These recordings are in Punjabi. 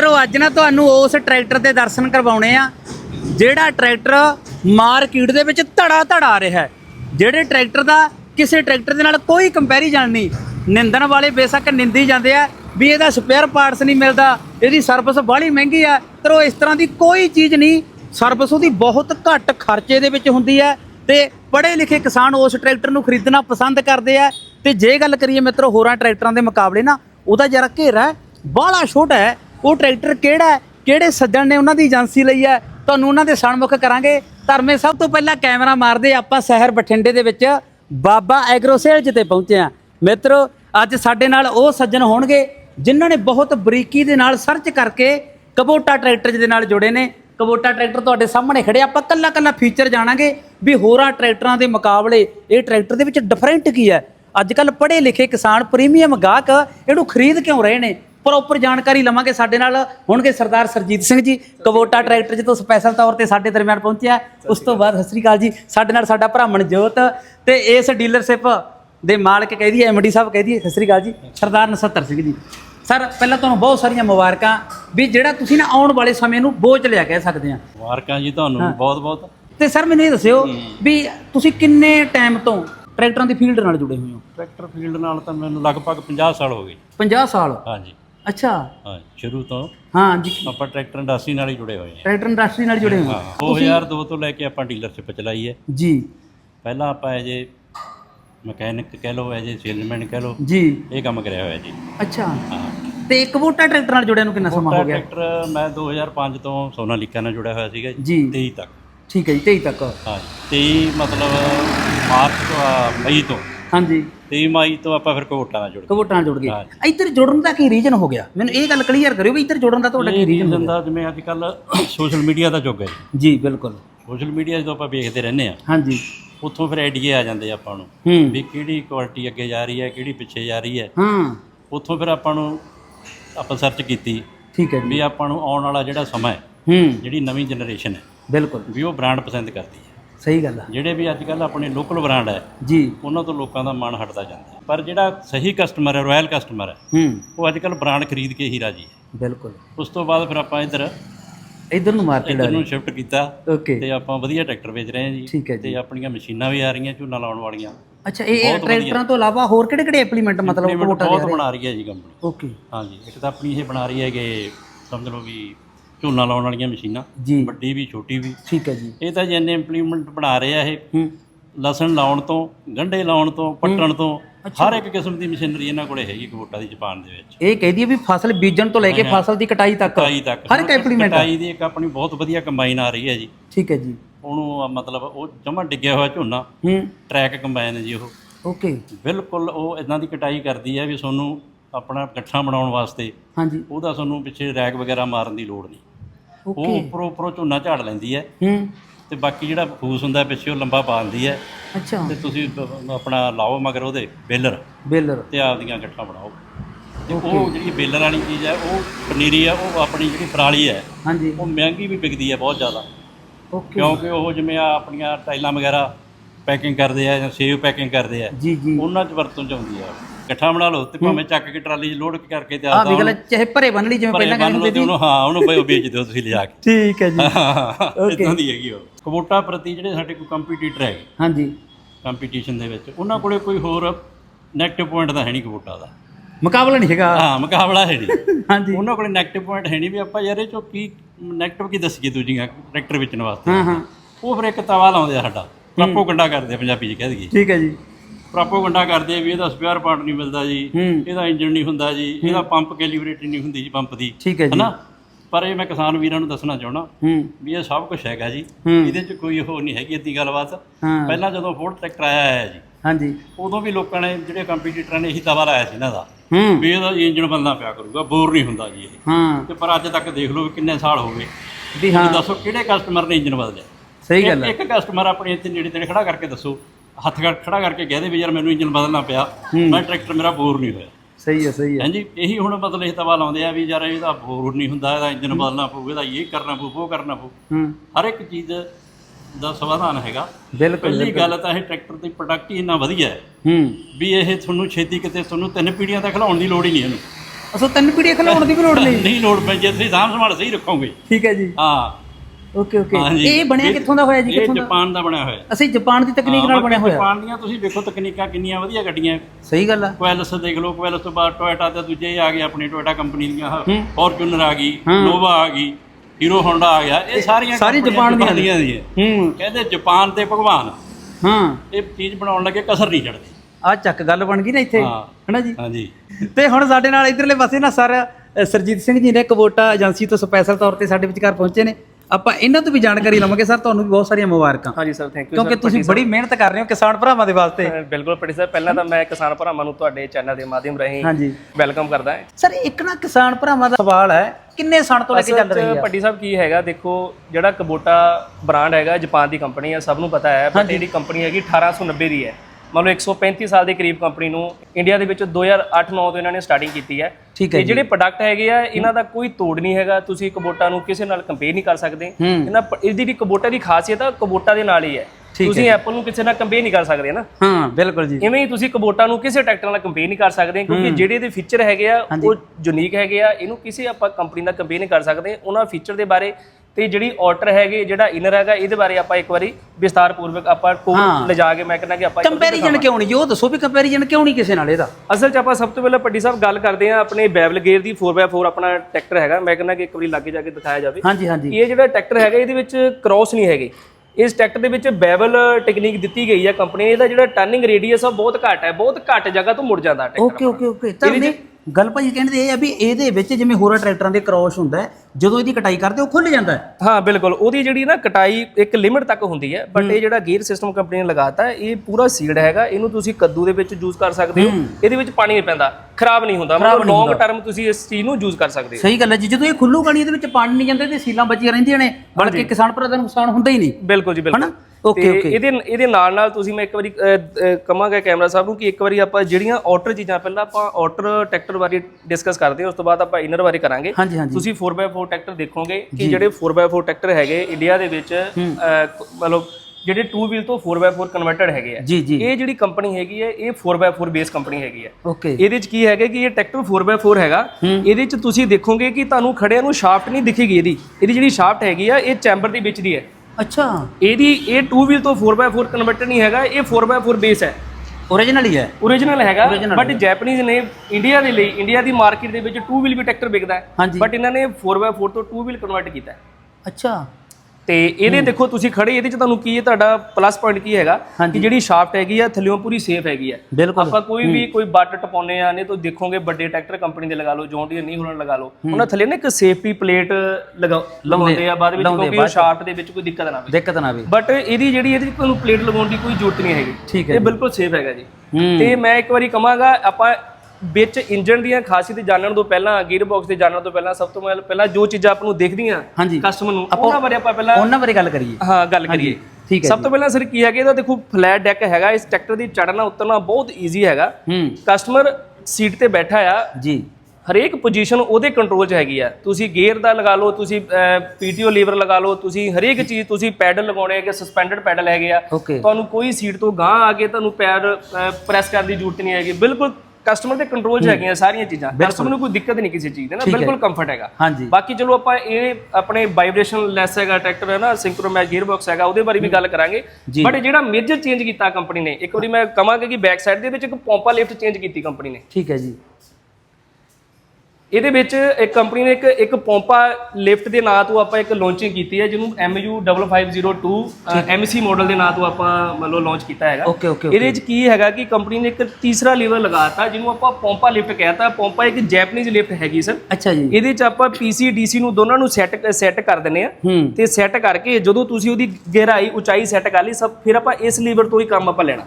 ਮਿੱਤਰੋ, ਅੱਜ ਨਾ ਤੁਹਾਨੂੰ ਉਸ ਟਰੈਕਟਰ ਦੇ ਦਰਸ਼ਨ ਕਰਵਾਉਣੇ ਆ, ਜਿਹੜਾ ਟਰੈਕਟਰ ਮਾਰਕੀਟ ਦੇ ਵਿੱਚ ਧੜਾ ਧੜਾ ਆ ਰਿਹਾ ਹੈ। ਜਿਹੜੇ ਟਰੈਕਟਰ ਦਾ ਕਿਸੇ ਟਰੈਕਟਰ ਦੇ ਨਾਲ ਕੋਈ ਕੰਪੈਰੀਜ਼ਨ ਨਹੀਂ, ਨਿੰਦਣ ਵਾਲੇ ਬੇਸ਼ੱਕ ਨਿੰਦੀ ਜਾਂਦੇ ਆ ਵੀ ਇਹਦਾ ਸਪੇਅਰ ਪਾਰਟਸ ਨਹੀਂ ਮਿਲਦਾ, ਇਹਦੀ ਸਰਵਿਸ ਬਾਹਲੀ ਮਹਿੰਗੀ ਆ। ਪਰ ਉਹ ਇਸ ਤਰ੍ਹਾਂ ਦੀ ਕੋਈ ਚੀਜ਼ ਨਹੀਂ ਸਰਵਿਸ ਉਹਦੀ ਬਹੁਤ ਘੱਟ ਖਰਚੇ ਦੇ ਵਿੱਚ ਹੁੰਦੀ ਹੈ ਤੇ ਪੜ੍ਹੇ ਲਿਖੇ ਕਿਸਾਨ ਉਸ ਟਰੈਕਟਰ ਨੂੰ ਖਰੀਦਣਾ ਪਸੰਦ ਕਰਦੇ ਆ। ਤੇ ਜੇ ਗੱਲ ਕਰੀਏ ਮਿੱਤਰੋ, ਹੋਰਾਂ ਟਰੈਕਟਰਾਂ ਦੇ ਮੁਕਾਬਲੇ ਨਾ, ਉਹਦਾ ਜਰਾ ਘੇਰਾ ਬਾਹਲਾ ਛੋਟਾ ਹੈ। ਉਹ ਟਰੈਕਟਰ ਕਿਹੜਾ ਹੈ? ਕਿਹੜੇ ਸੱਜਣ ਨੇ ਉਹਨਾਂ ਦੀ ਏਜੰਸੀ ਲਈ ਹੈ? ਤੁਹਾਨੂੰ ਉਹਨਾਂ ਦੇ ਸਨਮੁਖ ਕਰਾਂਗੇ। ਧਰਮੇ, ਸਭ ਤੋਂ ਪਹਿਲਾਂ ਕੈਮਰਾ ਮਾਰਦੇ ਆਪਾਂ ਸ਼ਹਿਰ ਬਠਿੰਡੇ ਦੇ ਵਿੱਚ ਬਾਬਾ ਐਗਰੋ ਸੇਲਜ ਤੇ ਪਹੁੰਚੇ ਆ ਮਿੱਤਰੋ, ਅੱਜ ਸਾਡੇ ਨਾਲ ਉਹ ਸੱਜਣ ਹੋਣਗੇ ਜਿਨ੍ਹਾਂ ਨੇ ਬਹੁਤ ਬਰੀਕੀ ਦੇ ਨਾਲ ਸਰਚ ਕਰਕੇ ਕਬੋਟਾ ਟਰੈਕਟਰ ਦੇ ਨਾਲ ਜੁੜੇ ਨੇ। ਕਬੋਟਾ ਟਰੈਕਟਰ ਤੁਹਾਡੇ ਸਾਹਮਣੇ ਖੜੇ ਆਪਾਂ ਕੱਲਾ ਕੱਲਾ ਫੀਚਰ ਜਾਣਾਂਗੇ ਵੀ ਹੋਰਾਂ ਟਰੈਕਟਰਾਂ ਦੇ ਮੁਕਾਬਲੇ ਇਹ ਟਰੈਕਟਰ ਦੇ ਵਿੱਚ ਡਿਫਰੈਂਟ ਕੀ ਹੈ। ਅੱਜ ਕੱਲ ਪੜ੍ਹੇ ਲਿਖੇ ਕਿਸਾਨ ਪ੍ਰੀਮੀਅਮ ਗਾਹਕ ਇਹਨੂੰ ਖਰੀਦ ਕਿਉਂ ਰਹੇ ਨੇ? ਪ੍ਰੋਪਰ ਜਾਣਕਾਰੀ ਲਵਾਂਗੇ ਸਾਡੇ ਨਾਲ। ਹੋਣਗੇ ਸਰਦਾਰ ਸਰਜੀਤ ਸਿੰਘ ਜੀ ਕਬੋਟਾ ਟਰੈਕਟਰ ਜੀ ਤੋਂ ਸਪੈਸ਼ਲ ਤੌਰ ਤੇ ਸਾਡੇ ਦਰਮਿਆਨ ਪਹੁੰਚਿਆ। ਉਸ ਤੋਂ ਬਾਅਦ ਸਤਿ ਸ੍ਰੀ ਅਕਾਲ ਜੀ। ਸਾਡੇ ਨਾਲ ਸਾਡਾ ਭਰਾ ਮਨਜੋਤ ਤੇ ਇਸ ਡੀਲਰਸ਼ਿਪ ਦੇ ਮਾਲਕ ਕਹਿ ਦਈਏ ਐਮਡੀ ਸਾਹਿਬ ਕਹਿ ਦਈਏ। ਸਤਿ ਸ੍ਰੀ ਅਕਾਲ ਜੀ। ਸਰਦਾਰ ਨਸੱਤਰ ਸਿੰਘ ਜੀ। ਸਰ ਪਹਿਲਾਂ ਤੁਹਾਨੂੰ ਬਹੁਤ ਸਾਰੀਆਂ ਮੁਬਾਰਕਾਂ ਵੀ ਜਿਹੜਾ ਤੁਸੀਂ ਨਾ ਆਉਣ ਵਾਲੇ ਸਮੇਂ ਨੂੰ ਬੋਝ ਲਿਆ ਕਹਿ ਸਕਦੇ ਆ। ਮੁਬਾਰਕਾਂ ਜੀ ਤੁਹਾਨੂੰ ਬਹੁਤ ਬਹੁਤ। ਤੇ ਸਰ ਮੈਨੂੰ ਇਹ ਦੱਸਿਓ ਵੀ ਤੁਸੀਂ ਕਿੰਨੇ ਟਾਈਮ ਤੋਂ ਟਰੈਕਟਰਾਂ ਦੀ ਫੀਲਡ ਨਾਲ ਜੁੜੇ ਹੋਏ ਹੋ? ਟਰੈਕਟਰ ਫੀਲਡ ਨਾਲ ਤਾਂ ਮੈਨੂੰ ਲਗਭਗ 50 ਸਾਲ ਹੋ ਗਏ। 50 ਸਾਲ। ਹਾਂਜੀ। ਅੱਛਾ। ਹਾਂ ਸ਼ੁਰੂ ਤੋਂ ਹਾਂ ਜੀ। ਆਪਾਂ ਟਰੈਕਟਰ ਇੰਡਸਟਰੀ ਨਾਲ ਹੀ ਜੁੜੇ ਹੋਏ ਹਾਂ। ਟਰੈਕਟਰ ਇੰਡਸਟਰੀ ਨਾਲ ਜੁੜੇ ਹੋਏ ਹੋ। 2002 ਤੋਂ ਲੈ ਕੇ ਆਪਾਂ ਡੀਲਰਸ਼ਿਪ ਚਲਾਈ ਹੈ ਜੀ। ਪਹਿਲਾਂ ਆਪਾਂ ਐਜੇ ਮਕੈਨਿਕ ਕਹਿ ਲਓ ਐਜੇ ਸੇਲਸਮੈਨ ਕਹਿ ਲਓ ਜੀ। ਇਹ ਕੰਮ ਕਰਿਆ ਹੋਇਆ ਜੀ। ਅੱਛਾ। ਹਾਂ। ਤੇ ਇੱਕ ਵੋਟਾ ਟਰੈਕਟਰ ਨਾਲ ਜੁੜਿਆ ਨੂੰ ਕਿੰਨਾ ਸਮਾਂ ਹੋ ਗਿਆ? ਟਰੈਕਟਰ ਮੈਂ 2005 ਤੋਂ ਸੋਨਾਲੀਕਾ ਨਾਲ ਜੁੜਿਆ ਹੋਇਆ ਸੀਗਾ ਜੀ ਜੀ। 23 ਤੱਕ। ਠੀਕ ਹੈ ਜੀ 23 ਤੱਕ। ਹਾਂ 23 ਮਤਲਬ ਮਾਰਚ ਤੋਂ ਮਈ ਤੋਂ। ਹਾਂਜੀ। 23 ਮਈ ਤੋਂ ਆਪਾਂ ਫਿਰ ਕੋਟਾ ਨਾਲ ਜੁੜ ਗਏ। ਕਬੋਟਾ ਨਾਲ ਜੁੜ ਗਏ। ਹਾਂ। ਇੱਧਰ ਜੁੜਨ ਦਾ ਕੀ ਰੀਜਨ ਹੋ ਗਿਆ? ਮੈਨੂੰ ਇਹ ਗੱਲ ਕਲੀਅਰ ਕਰਿਓ ਵੀ ਇੱਧਰ ਜੁੜਨ ਦਾ ਤੁਹਾਡਾ ਕੀ ਰੀਜਨ ਰੀਜ਼ਨ ਦਾ ਜਿਵੇਂ ਅੱਜ ਕੱਲ ਸੋਸ਼ਲ ਮੀਡੀਆ ਦਾ ਯੁੱਗ ਹੈ ਜੀ। ਬਿਲਕੁਲ। ਸੋਸ਼ਲ ਮੀਡੀਆ ਜਦੋਂ ਆਪਾਂ ਵੇਖਦੇ ਰਹਿੰਦੇ ਆ ਹਾਂਜੀ। ਉੱਥੋਂ ਫਿਰ ਆਈਡੀਆ ਆ ਜਾਂਦੇ ਆਪਾਂ ਨੂੰ ਹੂੰ। ਵੀ ਕਿਹੜੀ ਕੁਆਲਿਟੀ ਅੱਗੇ ਜਾ ਰਹੀ ਹੈ ਕਿਹੜੀ ਪਿੱਛੇ ਜਾ ਰਹੀ ਹੈ। ਹਾਂ। ਉੱਥੋਂ ਫਿਰ ਆਪਾਂ ਨੂੰ ਆਪਾਂ ਸਰਚ ਕੀਤੀ ਠੀਕ ਹੈ ਵੀ ਆਪਾਂ ਨੂੰ ਆਉਣ ਵਾਲਾ ਜਿਹੜਾ ਸਮਾਂ ਹੈ ਹੂੰ। ਜਿਹੜੀ ਨਵੀਂ ਜਨਰੇਸ਼ਨ ਹੈ ਬਿਲਕੁਲ। ਵੀ ਉਹ ਬ੍ਰਾਂਡ ਪਸੰਦ ਕਰਦੀ ਹੈ। ਸਹੀ ਗੱਲ ਆ। ਜਿਹੜੇ ਵੀ ਅੱਜ ਕੱਲ ਆਪਣੇ ਲੋਕਲ ਬ੍ਰਾਂਡ ਹੈ ਜੀ। ਉਹਨਾਂ ਤੋਂ ਲੋਕਾਂ ਦਾ ਮਨ ਹਟਦਾ ਜਾਂਦਾ ਹੈ। ਪਰ ਜਿਹੜਾ ਸਹੀ ਕਸਟਮਰ ਹੈ ਰਾਇਲ ਕਸਟਮਰ ਹੈ ਹੂੰ। ਉਹ ਅੱਜ ਕੱਲ ਬ੍ਰਾਂਡ ਖਰੀਦ ਕੇ ਹੀ ਰਾਜੀ ਹੈ। ਬਿਲਕੁਲ। ਉਸ ਤੋਂ ਬਾਅਦ ਫਿਰ ਆਪਾਂ ਇੱਧਰ ਇੱਧਰ ਨੂੰ ਮਾਰਕੀਟ ਇੱਧਰ ਨੂੰ ਸ਼ਿਫਟ ਕੀਤਾ ਓਕੇ ਤੇ ਆਪਾਂ ਵਧੀਆ ਟਰੈਕਟਰ ਵੇਚ ਰਹੇ ਹਾਂ ਜੀ। ਠੀਕ ਹੈ ਜੀ। ਤੇ ਆਪਣੀਆਂ ਮਸ਼ੀਨਾਂ ਵੀ ਆ ਰਹੀਆਂ ਝੋਨਾ ਲਾਉਣ ਵਾਲੀਆਂ। ਅੱਛਾ ਇਹ ਇਹ ਟਰੈਕਟਰਾਂ ਤੋਂ ਇਲਾਵਾ ਹੋਰ ਕਿਹੜੇ ਕਿਹੜੇ ਇੰਪਲੀਮੈਂਟ ਮਤਲਬ ਬਹੁਤ ਬਣਾ ਰਹੀ ਹੈ ਜੀ ਕੰਪਨੀ ਓਕੇ ਹਾਂਜੀ ਇੱਕ ਤਾਂ ਆਪਣੀ ਇਹ ਬਣਾ ਰਹੀ ਹੈ ਕਿ ਸਮਝ ਲਓ ਵੀ ਝੋਨਾ ਲਾਉਣ ਵਾਲੀਆਂ ਮਸ਼ੀਨਾਂ ਜੀ। ਵੱਡੀ ਵੀ ਛੋਟੀ ਵੀ। ਠੀਕ ਹੈ ਜੀ। ਇਹ ਤਾਂ ਜਿੰਨੇ ਇੰਪਲੀਮੈਂਟ ਬਣਾ ਰਹੇ ਆ ਇਹ। ਹੂੰ। ਲਸਣ ਲਾਉਣ ਤੋਂ ਗੰਢੇ ਲਾਉਣ ਤੋਂ ਪੱਟਣ ਤੋਂ ਹਰ ਇੱਕ ਕਿਸਮ ਦੀ ਮਸ਼ੀਨਰੀ ਇਹਨਾਂ ਕੋਲੇ ਹੈਗੀ ਕਬੋਟਾ ਦੀ ਜਾਪਾਨ ਦੇ ਵਿੱਚ। ਇਹ ਕਹਿ ਦਈਏ ਵੀ ਫਸਲ ਬੀਜਣ ਤੋਂ ਲੈ ਕੇ ਫਸਲ ਦੀ ਕਟਾਈ ਤੱਕ। ਕਟਾਈ ਤੱਕ। ਹਰ ਇੱਕ ਆ। ਕਟਾਈ ਦੀ ਇੱਕ ਆਪਣੀ ਬਹੁਤ ਵਧੀਆ ਕੰਬਾਈਨ ਆ ਰਹੀ ਹੈ ਜੀ। ਠੀਕ ਹੈ ਜੀ। ਉਹਨੂੰ ਮਤਲਬ ਉਹ ਜਮਾ ਡਿੱਗਿਆ ਹੋਇਆ ਝੋਨਾ ਹੂੰ। ਟਰੈਕ ਕੰਬਾਈਨ ਹੈ ਜੀ ਉਹ। ਓਕੇ। ਬਿਲਕੁਲ ਉਹ ਇਦਾਂ ਦੀ ਕਟਾਈ ਕਰਦੀ ਹੈ ਵੀ ਤੁਹਾਨੂੰ ਆਪਣਾ ਗੱਠਾਂ ਬਣਾਉਣ ਵਾਸਤੇ ਹਾਂਜੀ। ਉਹਦਾ ਤੁਹਾਨੂੰ ਪਿੱਛੇ ਰੈਕ ਵਗੈਰਾ ਮਾਰਨ ਦੀ ਲੋੜ ਨਹੀਂ। ਉਹ ਉੱਪਰੋਂ ਉੱਪਰੋਂ ਝੋਨਾ ਝਾੜ ਲੈਂਦੀ ਹੈ। ਹੂੰ। ਤੇ ਬਾਕੀ ਜਿਹੜਾ ਫੂਸ ਹੁੰਦਾ ਪਿੱਛੇ ਉਹ ਲੰਬਾ ਪਾ ਦਿੰਦੀ ਹੈ। ਅੱਛਾ। ਤੇ ਤੁਸੀਂ ਆਪਣਾ ਲਾਓ ਮਗਰ ਉਹਦੇ ਬੇਲਰ। ਬੇਲਰ। ਤੇ ਆਪਦੀਆਂ ਗੱਠਾਂ ਬਣਾਓ। ਤੇ ਉਹ ਜਿਹੜੀ ਬੇਲਰ ਵਾਲੀ ਚੀਜ਼ ਹੈ ਉਹ ਪਨੀਰੀ ਹੈ ਉਹ ਆਪਣੀ ਜਿਹੜੀ ਪਰਾਲੀ ਹੈ ਹਾਂਜੀ। ਉਹ ਮਹਿੰਗੀ ਵੀ ਵਿਕਦੀ ਹੈ ਬਹੁਤ ਜ਼ਿਆਦਾ। ਓਕੇ ਕਿਉਂਕਿ ਉਹ ਜਿਵੇਂ ਆ ਆਪਣੀਆਂ ਟਾਈਲਾਂ ਵਗੈਰਾ ਪੈਕਿੰਗ ਕਰਦੇ ਆ ਜਾਂ ਸੇਵ ਪੈਕਿੰਗ ਕਰਦੇ ਆ ਜੀ ਜੀ। ਉਹਨਾਂ 'ਚ ਵਰਤੋਂ 'ਚ ਆਉਂਦੀ ਆ ਗੱਠਾਂ ਬਣਾ ਲਓ ਤੇ ਭਾਵੇਂ ਚੱਕ ਕੇ ਟਰਾਲੀ 'ਚ ਲੋਡ ਕਰਕੇ ਤੇ ਆ ਆਪਦਾ ਵੀ ਗੱਲ ਚਾਹੇ ਭਰੇ ਬੰਨ ਲਈ ਜਿਵੇਂ ਪਹਿਲਾਂ ਕਹਿੰਦੇ ਤੇ ਉਹਨੂੰ ਹਾਂ ਉਹਨੂੰ ਬਈ ਵੇਚ ਦਿਓ ਤੁਸੀਂ ਲਿਜਾ ਕੇ। ਠੀਕ ਹੈ ਜੀ। ਇਦਾਂ ਦੀ ਹੈਗੀ ਉਹ। ਕਬੋਟਾ ਪ੍ਰਤੀ ਜਿਹੜੇ ਸਾਡੇ ਕੋਈ ਕੰਪੀਟੀਟਰ ਹੈਗੇ ਹਾਂਜੀ। ਕੰਪੀਟੀਸ਼ਨ ਦੇ ਵਿੱਚ ਉਹਨਾਂ ਕੋਲੇ ਕੋਈ ਹੋਰ ਨੈਗੇਟਿਵ ਪੁਆਇੰਟ ਤਾਂ ਹੈ ਨਹੀਂ ਕਬੋਟਾ ਦਾ। ਮੁਕਾਬਲਾ ਨਹੀਂ ਹੈਗਾ। ਹਾਂ ਮੁਕਾਬਲਾ ਹੈ ਨਹੀਂ। ਹਾਂਜੀ। ਉਹਨਾਂ ਕੋਲੇ ਨੈਗੇਟਿਵ ਪੁਆਇੰਟ ਹੈ ਨਹੀਂ ਵੀ ਆਪਾਂ ਯਾਰ ਇਹ ਚੋਂ ਕੀ ਨੈਗੇਟਿਵ ਕੀ ਦੱਸੀਏ ਦੂਜੀਆਂ ਟਰੈਕਟਰ ਵੇਚਣ ਵਾਸਤੇ। ਹਾਂ ਹਾਂ। ਉਹ ਫਿਰ ਇੱਕ ਤਵਾ ਲਾਉਂਦੇ ਆ ਸਾਡਾ। ਪ੍ਰਾਪੋ ਗੰਡਾ ਕਰਦੇ ਪੰਜਾਬੀ 'ਚ ਕਹਿ ਦਈਏ। ਠੀਕ ਹੈ ਜੀ। ਪ੍ਰਾਪੋ ਗੰਡਾ ਕਰਦੇ ਆ ਵੀ ਇਹਦਾ ਸਪੇਅਰ ਪਾਰਟ ਨਹੀਂ ਮਿਲਦਾ ਜੀ ਇਹਦਾ ਇੰਜਨ ਨਹੀਂ ਹੁੰਦਾ ਜੀ ਇਹਦਾ ਪੰਪ ਕੈਲੀਬ੍ਰੇਟ ਨਹੀਂ ਹੁੰਦੀ ਜੀ ਪੰਪ ਦੀ ਠੀਕ ਹੈ ਜੀ। ਹਨਾ? ਪਰ ਇਹ ਮੈਂ ਕਿਸਾਨ ਵੀਰਾਂ ਨੂੰ ਦੱਸਣਾ ਚਾਹਣਾ ਵੀ ਇਹ ਸਭ ਕੁਝ ਹੈਗਾ ਜੀ ਇਹਦੇ 'ਚ ਕੋਈ ਉਹ ਨਹੀਂ ਹੈਗੀ ਇੱਦੀ ਗੱਲਬਾਤ। ਪਹਿਲਾਂ ਜਦੋਂ ਫੋਰਡ ਟਰੈਕਟਰ ਆਇਆ ਹੈ ਜੀ ਹਾਂਜੀ। ਉਦੋਂ ਵੀ ਲੋਕਾਂ ਨੇ ਜਿਹੜੇ ਕੰਪੀਟੀਟਰਾਂ ਨੇ ਇਹੀ ਤਵਾ ਲਾਇਆ ਸੀ ਇਹਨਾਂ ਦਾ ਵੀ ਇਹਦਾ ਇੰਜਨ ਬਦਲਣਾ ਪਿਆ ਕਰੂਗਾ ਬੋਰ ਨਹੀਂ ਹੁੰਦਾ ਜੀ ਇਹ। ਤੇ ਪਰ ਅੱਜ ਤੱਕ ਦੇਖ ਲਓ ਕਿੰਨੇ ਸਾਲ ਹੋ ਗਏ। ਵੀ ਹਾਂ। ਦੱਸੋ ਕਿਹੜੇ ਕਸਟਮਰ ਨੇ ਇੰਜਨ ਬਦਲਿਆ? ਸਹੀ ਗੱਲ ਹੈ। ਇੱਕ ਕਸਟਮਰ ਆਪਣੇ ਇੱਥੇ ਨੇੜੇ ਤੇੜੇ ਖੜਾ ਕਰਕੇ ਦੱਸੋ। ਹੱਥ ਖੜਾ ਕਰਕੇ ਕਹਦੇ ਵੀ ਯਾਰ ਮੈਨੂੰ ਇੰਜਨ ਬਦਲਣਾ ਪਿਆ। ਮੈਂ ਟਰੈਕਟਰ ਮੇਰਾ ਬੋਰ ਨਹੀਂ ਹੋਇਆ। ਸਹੀ ਹੈ ਸਹੀ ਹੈ। ਹਾਂਜੀ ਇਹੀ ਹੁਣ ਮਤਲਬ ਇਹ ਤਵਾ ਲਾਉਂਦੇ ਆ ਵੀ ਯਾਰ ਇਹਦਾ ਬੋਰ ਨਹੀਂ ਹੁੰਦਾ ਇਹਦਾ ਇੰਜਨ ਬਦਲਣਾ ਪਊ ਇਹਦਾ ਇਹ ਕਰਨਾ ਪਊ ਉਹ ਕਰਨਾ ਪਊ। ਹਰ ਇੱਕ ਚੀਜ਼ ਦਾ ਸਮਾਧਾਨ ਹੈਗਾ। ਬਿਲਕੁਲ ਪਹਿਲੀ ਗੱਲ ਤਾਂ ਇਹ ਟਰੈਕਟਰ ਦੀ ਪ੍ਰੋਡਕਟ ਹੀ ਇੰਨਾ ਵਧੀਆ ਹੈ ਹੂੰ। ਵੀ ਇਹ ਤੁਹਾਨੂੰ ਛੇਤੀ ਕਿਤੇ ਤੁਹਾਨੂੰ ਤਿੰਨ ਪੀੜ੍ਹੀਆਂ ਤੱਕ ਖਲਾਉਣ ਦੀ ਲੋੜ ਹੀ ਨਹੀਂ ਇਹਨੂੰ। ਅਸੋ ਤਿੰਨ ਪੀੜ੍ਹੀਆਂ ਖਲਾਉਣ ਦੀ ਵੀ ਲੋੜ ਨਹੀਂ? ਨਹੀਂ ਲੋੜ ਪੈ ਜੇ ਤੁਸੀਂ ਸਾਂਭ ਸੰਭਾਲ ਸਹੀ ਰੱਖੋਗੇ। ਠੀਕ ਹੈ ਜੀ। ਹਾਂ। ਓਕੇ ਓਕੇ ਹਾਂਜੀ। ਇਹ ਬਣਿਆ ਕਿੱਥੋਂ ਦਾ ਹੋਇਆ ਜੀ ਇਹ ਕਿੱਥੋਂ ਦਾ? ਜਾਪਾਨ ਦਾ ਬਣਿਆ ਹੋਇਆ। ਅਸੀਂ ਜਾਪਾਨ ਦੀ ਤਕਨੀਕ ਨਾਲ ਹਾਂ, ਬਣਿਆ ਹੋਇਆ। ਜਾਪਾਨ ਦੀਆਂ ਤੁਸੀਂ ਵੇਖੋ ਤਕਨੀਕਾਂ ਕਿੰਨੀਆਂ ਵਧੀਆ ਗੱਡੀਆਂ ਸਹੀ ਗੱਲ ਆ। ਕੁਐਲਸ ਦੇਖ ਲਓ ਕੁਐਲਸ ਤੋਂ ਬਾਅਦ ਟੋਇਟਾ ਤੇ ਦੂਜੇ ਆ ਗਏ ਆਪਣੀ ਟੋਇਟਾ ਕੰਪਨੀ ਦੀਆਂ। ਹੂੰ। ਫੋਰਚੂਨਰ ਆ ਗਈ ਹਾਂ। ਨੋਵਾ ਆ ਗਈ ਹੀਰੋ ਹੋਂਡਾ ਆ ਗਿਆ। ਇਹ ਸਾਰੀਆਂ ਸਾਰੀ ਕੰਪਨੀਆਂ ਜਾਪਾਨ ਦੀਆਂ ਜਾਪਾਨ ਦੀਆਂ। ਹੂੰ। ਕਹਿੰਦੇ ਜਾਪਾਨ ਤੇ ਭਗਵਾਨ। ਹਾਂ। ਇਹ ਚੀਜ਼ ਬਣਾਉਣ ਲੱਗੇ ਕਸਰ ਨਹੀਂ ਛੱਡਦੇ ਆ ਚੱਕ ਗੱਲ ਬਣ ਗਈ ਨਾ ਇੱਥੇ। ਹਾਂ। ਹੈਨਾ ਜੀ? ਹਾਂਜੀ। ਤੇ ਹੁਣ ਸਾਡੇ ਨਾਲ ਇਧਰਲੇ ਪਾਸੇ ਨਾ ਸਰ ਅ, ਸਰਜੀਤ ਸਿੰਘ ਜੀ ਨੇ ਕਬੋਟਾ ਏਜੰਸੀ ਤੋਂ ਸਪੈਸ਼ਲ ਤੌਰ ਤੇ ਸਾਡੇ ਵਿਚਕਾਰ ਪਹੁੰਚੇ ਨੇ। ਆਪਾਂ ਇਹਨਾਂ ਤੋਂ ਵੀ ਜਾਣਕਾਰੀ ਲਵਾਂਗੇ। ਸਰ ਤੁਹਾਨੂੰ ਵੀ ਬਹੁਤ ਸਾਰੀਆਂ ਮੁਬਾਰਕਾਂ। ਹਾਂਜੀ ਸਰ ਥੈਂਕ ਯੂ ਕਿਉਂਕਿ ਤੁਸੀਂ ਬੜੀ ਮਿਹਨਤ ਕਰ ਰਹੇ ਹੋ ਕਿਸਾਨ ਭਰਾਵਾਂ ਦੇ ਵਾਸਤੇ। ਬਿਲਕੁਲ ਪਟੀ ਸਰ ਪਹਿਲਾਂ ਤਾਂ ਮੈਂ ਕਿਸਾਨ ਭਰਾਵਾਂ ਨੂੰ ਤੁਹਾਡੇ ਚੈਨਲ ਦੇ ਮਾਧਿਅਮ ਰਾਹੀਂ ਹਾਂਜੀ। ਵੈਲਕਮ ਕਰਦਾ ਹਾਂ। ਸਰ ਇੱਕ ਨਾ ਕਿਸਾਨ ਭਰਾਵਾਂ ਦਾ ਸਵਾਲ ਹੈ ਕਿੰਨੇ ਸਾਲ ਤੋਂ ਲੈ ਕੇ ਚੱਲ ਰਹੀ ਹੈ? ਪੱਟੀ ਸਾਹਿਬ ਕੀ ਹੈਗਾ ਦੇਖੋ ਜਿਹੜਾ ਕਬੋਟਾ ਬ੍ਰਾਂਡ ਹੈਗਾ ਜਾਪਾਨ ਦੀ ਕੰਪਨੀ ਹੈ ਸਭ ਨੂੰ ਪਤਾ ਹੈ ਬਟ ਜਿਹੜੀ ਕੰਪਨੀ ਹੈਗੀ 1890 ਦੀ ਹੈ। ਮੰਨ ਲਓ 135 ਸਾਲ ਦੇ ਕਰੀਬ ਕੰਪਨੀ ਨੂੰ ਇੰਡੀਆ ਦੇ ਵਿੱਚ 2008-9 ਤੋਂ ਇਹਨਾਂ ਨੇ ਸਟਾਰਟਿੰਗ ਕੀਤੀ ਹੈ। ਠੀਕ ਹੈ ਤੇ ਜਿਹੜੇ ਪ੍ਰੋਡਕਟ ਹੈਗੇ ਆ ਇਹਨਾਂ ਦਾ ਕੋਈ ਤੋੜ ਨਹੀਂ ਹੈਗਾ। ਤੁਸੀਂ ਕਬੋਟਾ ਨੂੰ ਕਿਸੇ ਨਾਲ ਕੰਪੇਅਰ ਨਹੀਂ ਕਰ ਸਕਦੇ। ਹੂੰ। ਇਹਨਾਂ ਪ- ਇਹਦੀ ਜਿਹੜੀ ਕਬੋਟਾ ਦੀ ਖਾਸੀਅਤ ਆ ਕਬੋਟਾ ਦੇ ਨਾਲ ਹੀ ਹੈ। ਤੁਸੀਂ ਐਪਲ ਨੂੰ ਕਿਸੇ ਨਾਲ ਕੰਪੇਅਰ ਨਹੀਂ ਕਰ ਸਕਦੇ ਨਾ? ਹਾਂ ਬਿਲਕੁਲ ਜੀ। ਇਵੇਂ ਹੀ ਤੁਸੀਂ ਕਬੋਟਾ ਨੂੰ ਕਿਸੇ ਟਰੈਕਟਰ ਨਾਲ ਕੰਪੇਅਰ ਨਹੀਂ ਕਰ ਸਕਦੇ ਕਿਉਂਕਿ ਜਿਹੜੇ ਇਹਦੇ ਫੀਚਰ ਹੈਗੇ ਆ ਉਹ ਯੂਨੀਕ ਹੈਗੇ ਆ। ਇਹਨੂੰ ਕਿਸੇ ਆਪਾਂ ਕੰਪਨੀ ਨਾਲ ਕੰਪੇਅਰ ਨਹੀਂ ਕਰ ਸਕਦੇ। ਉਹਨਾਂ ਫੀਚਰ ਦੇ ਬਾਰੇ ਤੇ ਜਿਹੜੀ ਆਊਟਰ ਹੈਗੇ ਜਿਹੜਾ ਇਨਰ ਹੈਗਾ ਇਹਦੇ ਬਾਰੇ ਆਪਾਂ ਇੱਕ ਵਾਰੀ ਵਿਸਤਾਰ ਪੂਰਵਕ ਆਪਾਂ ਕੋਲ ਲਿਜਾ ਕੇ ਮੈਂ ਕਹਿੰਦਾ ਕਿ ਆਪਾਂ ਕੰਪੈਰੀਜ਼ਨ ਕਿਉਂ ਨਹੀਂ? ਜੀ ਉਹ ਦੱਸੋ ਵੀ ਕੰਪੈਰੀਜ਼ਨ ਕਿਉਂ ਨਹੀਂ ਕਿਸੇ ਨਾਲ ਇਹਦਾ? ਅਸਲ 'ਚ ਆਪਾਂ ਸਭ ਤੋਂ ਪਹਿਲਾਂ ਪੱਟੀ ਸਾਹਿਬ ਗੱਲ ਕਰਦੇ ਆ ਆਪਣੇ ਬੈਬਲ ਗੇਅਰ ਦੀ 4x4 ਆਪਣਾ ਟਰੈਕਟਰ ਹੈਗਾ। ਮੈਂ ਕਹਿੰਦਾ ਕਿ ਇੱਕ ਵਾਰੀ ਲਾਗੇ ਜਾ ਕੇ ਦਿਖਾਇਆ ਜਾਵੇ। ਹਾਂਜੀ ਹਾਂਜੀ। ਇਹ ਜਿਹੜਾ ਟਰੈਕਟਰ ਹੈਗਾ ਇਹਦੇ ਵਿੱਚ ਕ੍ਰਾਸ ਨਹੀਂ ਹੈਗੇ। ਇਸ ਟਰੈਕਟਰ ਦੇ ਵਿੱਚ ਬੈਵਲ ਟੈਕਨੀਕ ਦਿੱਤੀ ਗਈ ਹੈ ਕੰਪਨੀ ਨੇ। ਇਹਦਾ ਜਿਹੜਾ ਟਰਨਿੰਗ ਰੇਡੀਅਸ ਆ ਬਹੁਤ ਘੱਟ ਹੈ। ਬਹੁਤ ਘੱਟ ਜਗ੍ਹਾ ਤੋਂ ਮੁੜ ਜਾਂਦਾ ਟਰੈਕਟਰ ਓਕੇ ਓਕੇ ਓਕੇ ਤਾਂ ਨਹੀਂ ਗੱਲ ਭਾਈ ਕਹਿੰਦੇ ਇਹ ਆ ਵੀ ਇਹਦੇ ਵਿੱਚ ਜਿਵੇਂ ਹੋਰਾਂ ਟਰੈਕਟਰਾਂ ਦੇ ਕ੍ਰੋਸ ਹੁੰਦਾ ਹੈ, ਜਦੋਂ ਇਹਦੀ ਕਟਾਈ ਕਰਦੇ ਉਹ ਖੁੱਲ ਜਾਂਦਾ ਹੈ? ਹਾਂ ਬਿਲਕੁਲ। ਉਹਦੀ ਜਿਹੜੀ ਨਾ ਕਟਾਈ ਇੱਕ ਲਿਮਿਟ ਤੱਕ ਹੁੰਦੀ ਹੈ ਬਟ ਇਹ ਜਿਹੜਾ ਗੇਅਰ ਸਿਸਟਮ ਕੰਪਨੀ ਨੇ ਲਗਾਤਾ ਹੈ ਇਹ ਪੂਰਾ ਸੀਲਡ ਹੈਗਾ। ਇਹਨੂੰ ਤੁਸੀਂ ਕੱਦੂ ਦੇ ਵਿੱਚ ਯੂਜ਼ ਕਰ ਸਕਦੇ ਹੋ। ਇਹਦੇ ਵਿੱਚ ਪਾਣੀ ਨਹੀਂ ਪੈਂਦਾ। ਖਰਾਬ ਨਹੀਂ ਹੁੰਦਾ। ਮਤਲਬ ਲੌਂਗ ਟਰਮ ਤੁਸੀਂ ਇਸ ਚੀਜ਼ ਨੂੰ ਯੂਜ਼ ਕਰ ਸਕਦੇ ਹੋ। ਸਹੀ ਗੱਲ ਹੈ ਜੀ। ਜਦੋਂ ਇਹ ਖੁੱਲੂ ਗਣੀ ਇਹਦੇ ਵਿੱਚ ਪਾਣੀ ਨਹੀਂ ਜਾਂਦਾ ਤੇ ਸੀਲਾਂ ਬਚੀਆਂ ਰਹਿੰਦੀਆਂ ਨੇ। ਬਲਕਿ ਕਿਸਾਨ ਭਰਾ ਦਾ ਨੁਕਸਾਨ ਹੁੰਦਾ ਹੀ ਨਹੀਂ। ਬਿਲਕੁਲ ਜੀ ਬਿਲਕੁਲ। ਹਨਾ? ਓਕੇ ਓਕੇ ਇਹਦੇ ਇਹਦੇ ਨਾਲ ਨਾਲ ਤੁਸੀਂ ਮੈਂ ਇੱਕ ਵਾਰੀ ਕਵਾਂਗਾ ਕੈਮਰਾ ਸਾਹਿਬ ਨੂੰ ਕਿ ਇੱਕ ਵਾਰੀ ਆਪਾਂ ਜਿਹੜੀਆਂ ਆਊਟਰ ਚੀਜ਼ਾਂ ਪਹਿਲਾਂ ਆਪਾਂ ਆਊਟਰ ਟਰੈਕਟਰ ਬਾਰੇ ਡਿਸਕਸ ਕਰਦੇ ਹਾਂ ਉਸ ਤੋਂ ਬਾਅਦ ਆਪਾਂ ਇਨਰ ਬਾਰੇ ਕਰਾਂਗੇ। ਤੁਸੀਂ 4x4 ਟਰੈਕਟਰ ਦੇਖੋਗੇ ਕਿ ਜਿਹੜੇ 4x4 ਟਰੈਕਟਰ ਹੈਗੇ ਇੰਡੀਆ ਦੇ ਵਿੱਚ ਮਤਲਬ ਜਿਹੜੇ 2 ਵੀਲ ਤੋਂ 4x4 ਕਨਵਰਟਡ ਹੈਗੇ ਆ। ਇਹ ਜਿਹੜੀ ਕੰਪਨੀ ਹੈਗੀ ਹੈ ਇਹ 4x4 ਬੇਸ ਕੰਪਨੀ ਹੈਗੀ ਹੈ। ਓਕੇ ਇਹਦੇ ਚ ਕੀ ਹੈਗਾ ਕਿ ਇਹ ਟਰੈਕਟਰ 4x4 ਹੈਗਾ। ਇਹਦੇ ਚ ਤੁਸੀਂ ਦੇਖੋਗੇ ਕਿ ਤੁਹਾਨੂੰ ਖੜਿਆਂ ਨੂੰ ਸ਼ਾਫਟ ਨਹੀਂ ਦਿਖੇਗੀ ਇਹਦੀ। ਇਹਦੀ ਜਿਹੜੀ ਸ਼ਾਫਟ ਹੈਗੀ ਆ ਇਹ ਚੈਂਬਰ ਦੇ ਵਿੱਚ ਦੀ ਹੈ। ਅੱਛਾ। ਇਹਦੀ ਇਹ 2 ਵੀਲ ਤੋਂ 4x4 ਕਨਵਰਟਰ ਨਹੀਂ ਹੈਗਾ ਇਹ 4x4 ਬੇਸ ਹੈ। ਓਰੀਜਨਲ ਹੀ ਹੈ। ਓਰੀਜਨਲ ਹੈਗਾ ਬਟ ਜੈਪਨੀਜ਼ ਨੇ ਇੰਡੀਆ ਦੇ ਲਈ ਇੰਡੀਆ ਦੀ ਮਾਰਕੀਟ ਦੇ ਵਿੱਚ 2 ਵੀਲ ਵੀ ਟਰੈਕਟਰ ਵਿਕਦਾ ਹੈ ਹਾਂਜੀ। ਬਟ ਇਹਨਾਂ ਨੇ 4x4 ਤੋਂ 2 ਵੀਲ ਕਨਵਰਟ ਕੀਤਾ ਹੈ। ਅੱਛਾ। ਤੇ ਇਹਦੇ ਦੇਖੋ ਤੁਸੀਂ ਖੜੇ ਇਹਦੇ ਚ ਤੁਹਾਨੂੰ ਕੀ ਹੈ ਤੁਹਾਡਾ ਪਲੱਸ ਪੁਆਇੰਟ ਕੀ ਹੈਗਾ? ਕਿ ਜਿਹੜੀ ਸ਼ਾਫਟ ਹੈਗੀ ਆ ਥੱਲਿਓਂ ਪੂਰੀ ਸੇਫ ਹੈਗੀ ਆ। ਆਪਾਂ ਕੋਈ ਵੀ ਕੋਈ ਬੱਟ ਟਪਾਉਨੇ ਆ ਨਹੀਂ ਤਾਂ ਦੇਖੋਗੇ ਵੱਡੇ ਟਰੈਕਟਰ ਕੰਪਨੀ ਦੇ ਲਗਾ ਲਓ ਜੌਂਡੀਅਰ ਨਹੀਂ ਹੋਣਾ ਲਗਾ ਲਓ। ਉਹਨਾਂ ਥੱਲੇ ਨਾ ਇੱਕ ਸੇਫਟੀ ਪਲੇਟ ਲਗਾ ਲਗਾਉਂਦੇ ਆ ਬਾਅਦ ਵਿੱਚ ਕਿਉਂਕਿ ਸ਼ਾਫਟ ਦੇ ਵਿੱਚ ਕੋਈ ਦਿੱਕਤ ਨਾ ਆਵੇ। ਦਿੱਕਤ ਨਾ ਆਵੇ। ਬਟ ਇਹਦੀ ਜਿਹੜੀ ਇਹਦੀ ਤੁਹਾਨੂੰ ਪਲੇਟ ਲਗਾਉਣ ਦੀ ਕੋਈ ਜ਼ਰੂਰਤ ਨਹੀਂ ਹੈਗੀ। ਇਹ ਬਿਲਕੁਲ ਸੇਫ ਹੈਗਾ ਜੀ। ਤੇ ਮੈਂ ਇੱਕ ਵਾਰੀ ਕਹਾਂਗਾ ਆਪਾਂ ਵਿੱਚ ਇੰਜਨ ਦੀਆਂ ਖਾਸੀਅਤ ਜਾਣਨ ਤੋਂ ਪਹਿਲਾਂ ਗੀਅਰ ਬਾਕਸ ਦੇ ਜਾਣਨ ਤੋਂ ਪਹਿਲਾਂ ਸਭ ਤੋਂ ਪਹਿਲਾਂ- ਪਹਿਲਾਂ ਜੋ ਚੀਜ਼ਾਂ ਆਪ ਨੂੰ ਦਿਖਦੀਆਂ ਕਸਟਮਰ ਨੂੰ ਉਹਨਾਂ ਬਾਰੇ ਆਪਾਂ ਪਹਿਲਾਂ ਉਹਨਾਂ ਬਾਰੇ ਗੱਲ ਕਰੀਏ। ਹਾਂ ਗੱਲ ਕਰੀਏ। ਠੀਕ ਹੈ ਸਭ ਤੋਂ ਪਹਿਲਾਂ ਸਰ ਕੀ ਹੈ ਕਿ ਇਹਦਾ ਦੇਖੋ ਫਲੈਟ ਡੈਕ ਹੈਗਾ ਇਸ ਟਰੈਕਟਰ ਦੀ ਚੜਨਾ ਉਤਰਨਾ ਬਹੁਤ ਈਜ਼ੀ ਹੈਗਾ। ਕਸਟਮਰ ਸੀਟ ਤੇ ਬੈਠਾ ਆ। ਜੀ। ਹਰੇਕ ਪੋਜੀਸ਼ਨ ਉਹਦੇ ਕੰਟਰੋਲ 'ਚ ਹੈਗੀ ਆ। ਤੁਸੀਂ ਗੇਅਰ ਦਾ ਲਗਾ ਲਓ ਤੁਸੀਂ ਪੀਟੀਓ ਲੀਵਰ ਲਗਾ ਲਓ ਤੁਸੀਂ ਹਰੇਕ ਚੀਜ਼ ਤੁਸੀਂ ਪੈਡਲ ਲਗਾਉਣੇ ਹੈਗੇ ਸਸਪੈਂਡਡ ਪੈਡਲ ਹੈਗੇ ਆ। ਤੁਹਾਨੂੰ ਕੋਈ ਸੀਟ ਤੋਂ ਗਾਂ ਆ ਕੇ ਤੁਹਾਨੂੰ ਪੈਰ ਪ੍ਰੈਸ ਕਰਨ ਦੀ ਜ਼ਰੂਰਤ ਨਹੀਂ ਹੈਗੀ। ਬਿਲਕੁਲ ਕਸਟਮਰ ਦੇ ਕੰਟਰੋਲ 'ਚ ਹੈਗੀਆਂ ਸਾਰੀਆਂ ਚੀਜ਼ਾਂ। ਕਸਟਮਰ ਨੂੰ ਕੋਈ ਦਿੱਕਤ ਨਹੀਂ ਕਿਸੇ ਚੀਜ਼ ਦੀ। ਨਾ ਬਿਲਕੁਲ ਕੰਫਰਟ ਹੈਗਾ। ਬਾਕੀ ਚਲੋ ਆਪਾਂ ਇਹ ਆਪਣੇ ਵਾਈਬ੍ਰੇਸ਼ਨ ਲੈਸ ਹੈਗਾ ਟਰੈਕਟਰ ਹੈ ਨਾ ਸਿੰਕਰੋਮੈਚ ਗੀਅਰ ਬਾਕਸ ਹੈਗਾ ਉਹਦੇ ਬਾਰੇ ਵੀ ਗੱਲ ਕਰਾਂਗੇ। ਬਟ ਜਿਹੜਾ ਮੇਜਰ ਚੇਂਜ ਕੀਤਾ ਕੰਪਨੀ ਨੇ ਇੱਕ ਵਾਰੀ ਮੈਂ ਕਹਾਂਗਾ ਕਿ ਬੈਕ ਸਾਈਡ ਦੇ ਵਿੱਚ ਇੱਕ ਪੌਂਪਾ ਲਿਫਟ ਚੇਂਜ ਕੀਤੀ ਕੰਪਨੀ ਨੇ। ਠੀਕ ਹੈ ਜੀ। ਇਹਦੇ ਵਿੱਚ ਇੱਕ ਕੰਪਨੀ ਨੇ ਇੱਕ ਇੱਕ ਪੌਂਪਾ ਲਿਫਟ ਦੇ ਨਾਂ ਤੋਂ ਆਪਾਂ ਇੱਕ ਲਾਂਚਿੰਗ ਕੀਤੀ ਹੈ ਜਿਹਨੂੰ MU5502 MC ਮਾਡਲ ਦੇ ਨਾਂ ਤੋਂ ਆਪਾਂ ਮਤਲਬ ਲਾਂਚ ਕੀਤਾ ਹੈਗਾ। ਓਕੇ ਓਕੇ ਇਹਦੇ ਵਿੱਚ ਕੀ ਹੈਗਾ ਕਿ ਕੰਪਨੀ ਨੇ ਇੱਕ ਤੀਸਰਾ ਲੀਵਰ ਲਗਾਤਾ ਜਿਹਨੂੰ ਆਪਾਂ ਪੌਂਪਾ ਲਿਫਟ ਕਹਿੰਦਾ ਪੌਂਪਾ ਇੱਕ ਜੈਪਨੀਜ਼ ਲਿਫਟ ਹੈਗੀ ਸਰ ਅੱਛਾ ਜੀ। ਇਹਦੇ ਚ ਆਪਾਂ PC DC ਨੂੰ ਦੋਨਾਂ ਨੂੰ ਸੈੱਟ ਸੈੱਟ ਕਰ ਦਿੰਨੇ ਆ ਤੇ ਸੈੱਟ ਕਰਕੇ ਜਦੋਂ ਤੁਸੀਂ ਉਹਦੀ ਗਹਿਰਾਈ ਉਚਾਈ ਸੈੱਟ ਕਰ ਲਈ ਸਭ ਫਿਰ ਆਪਾਂ ਇਸ ਲੀਵਰ ਤੋਂ ਹੀ ਕੰਮ ਆਪਾਂ ਲੈਣਾ।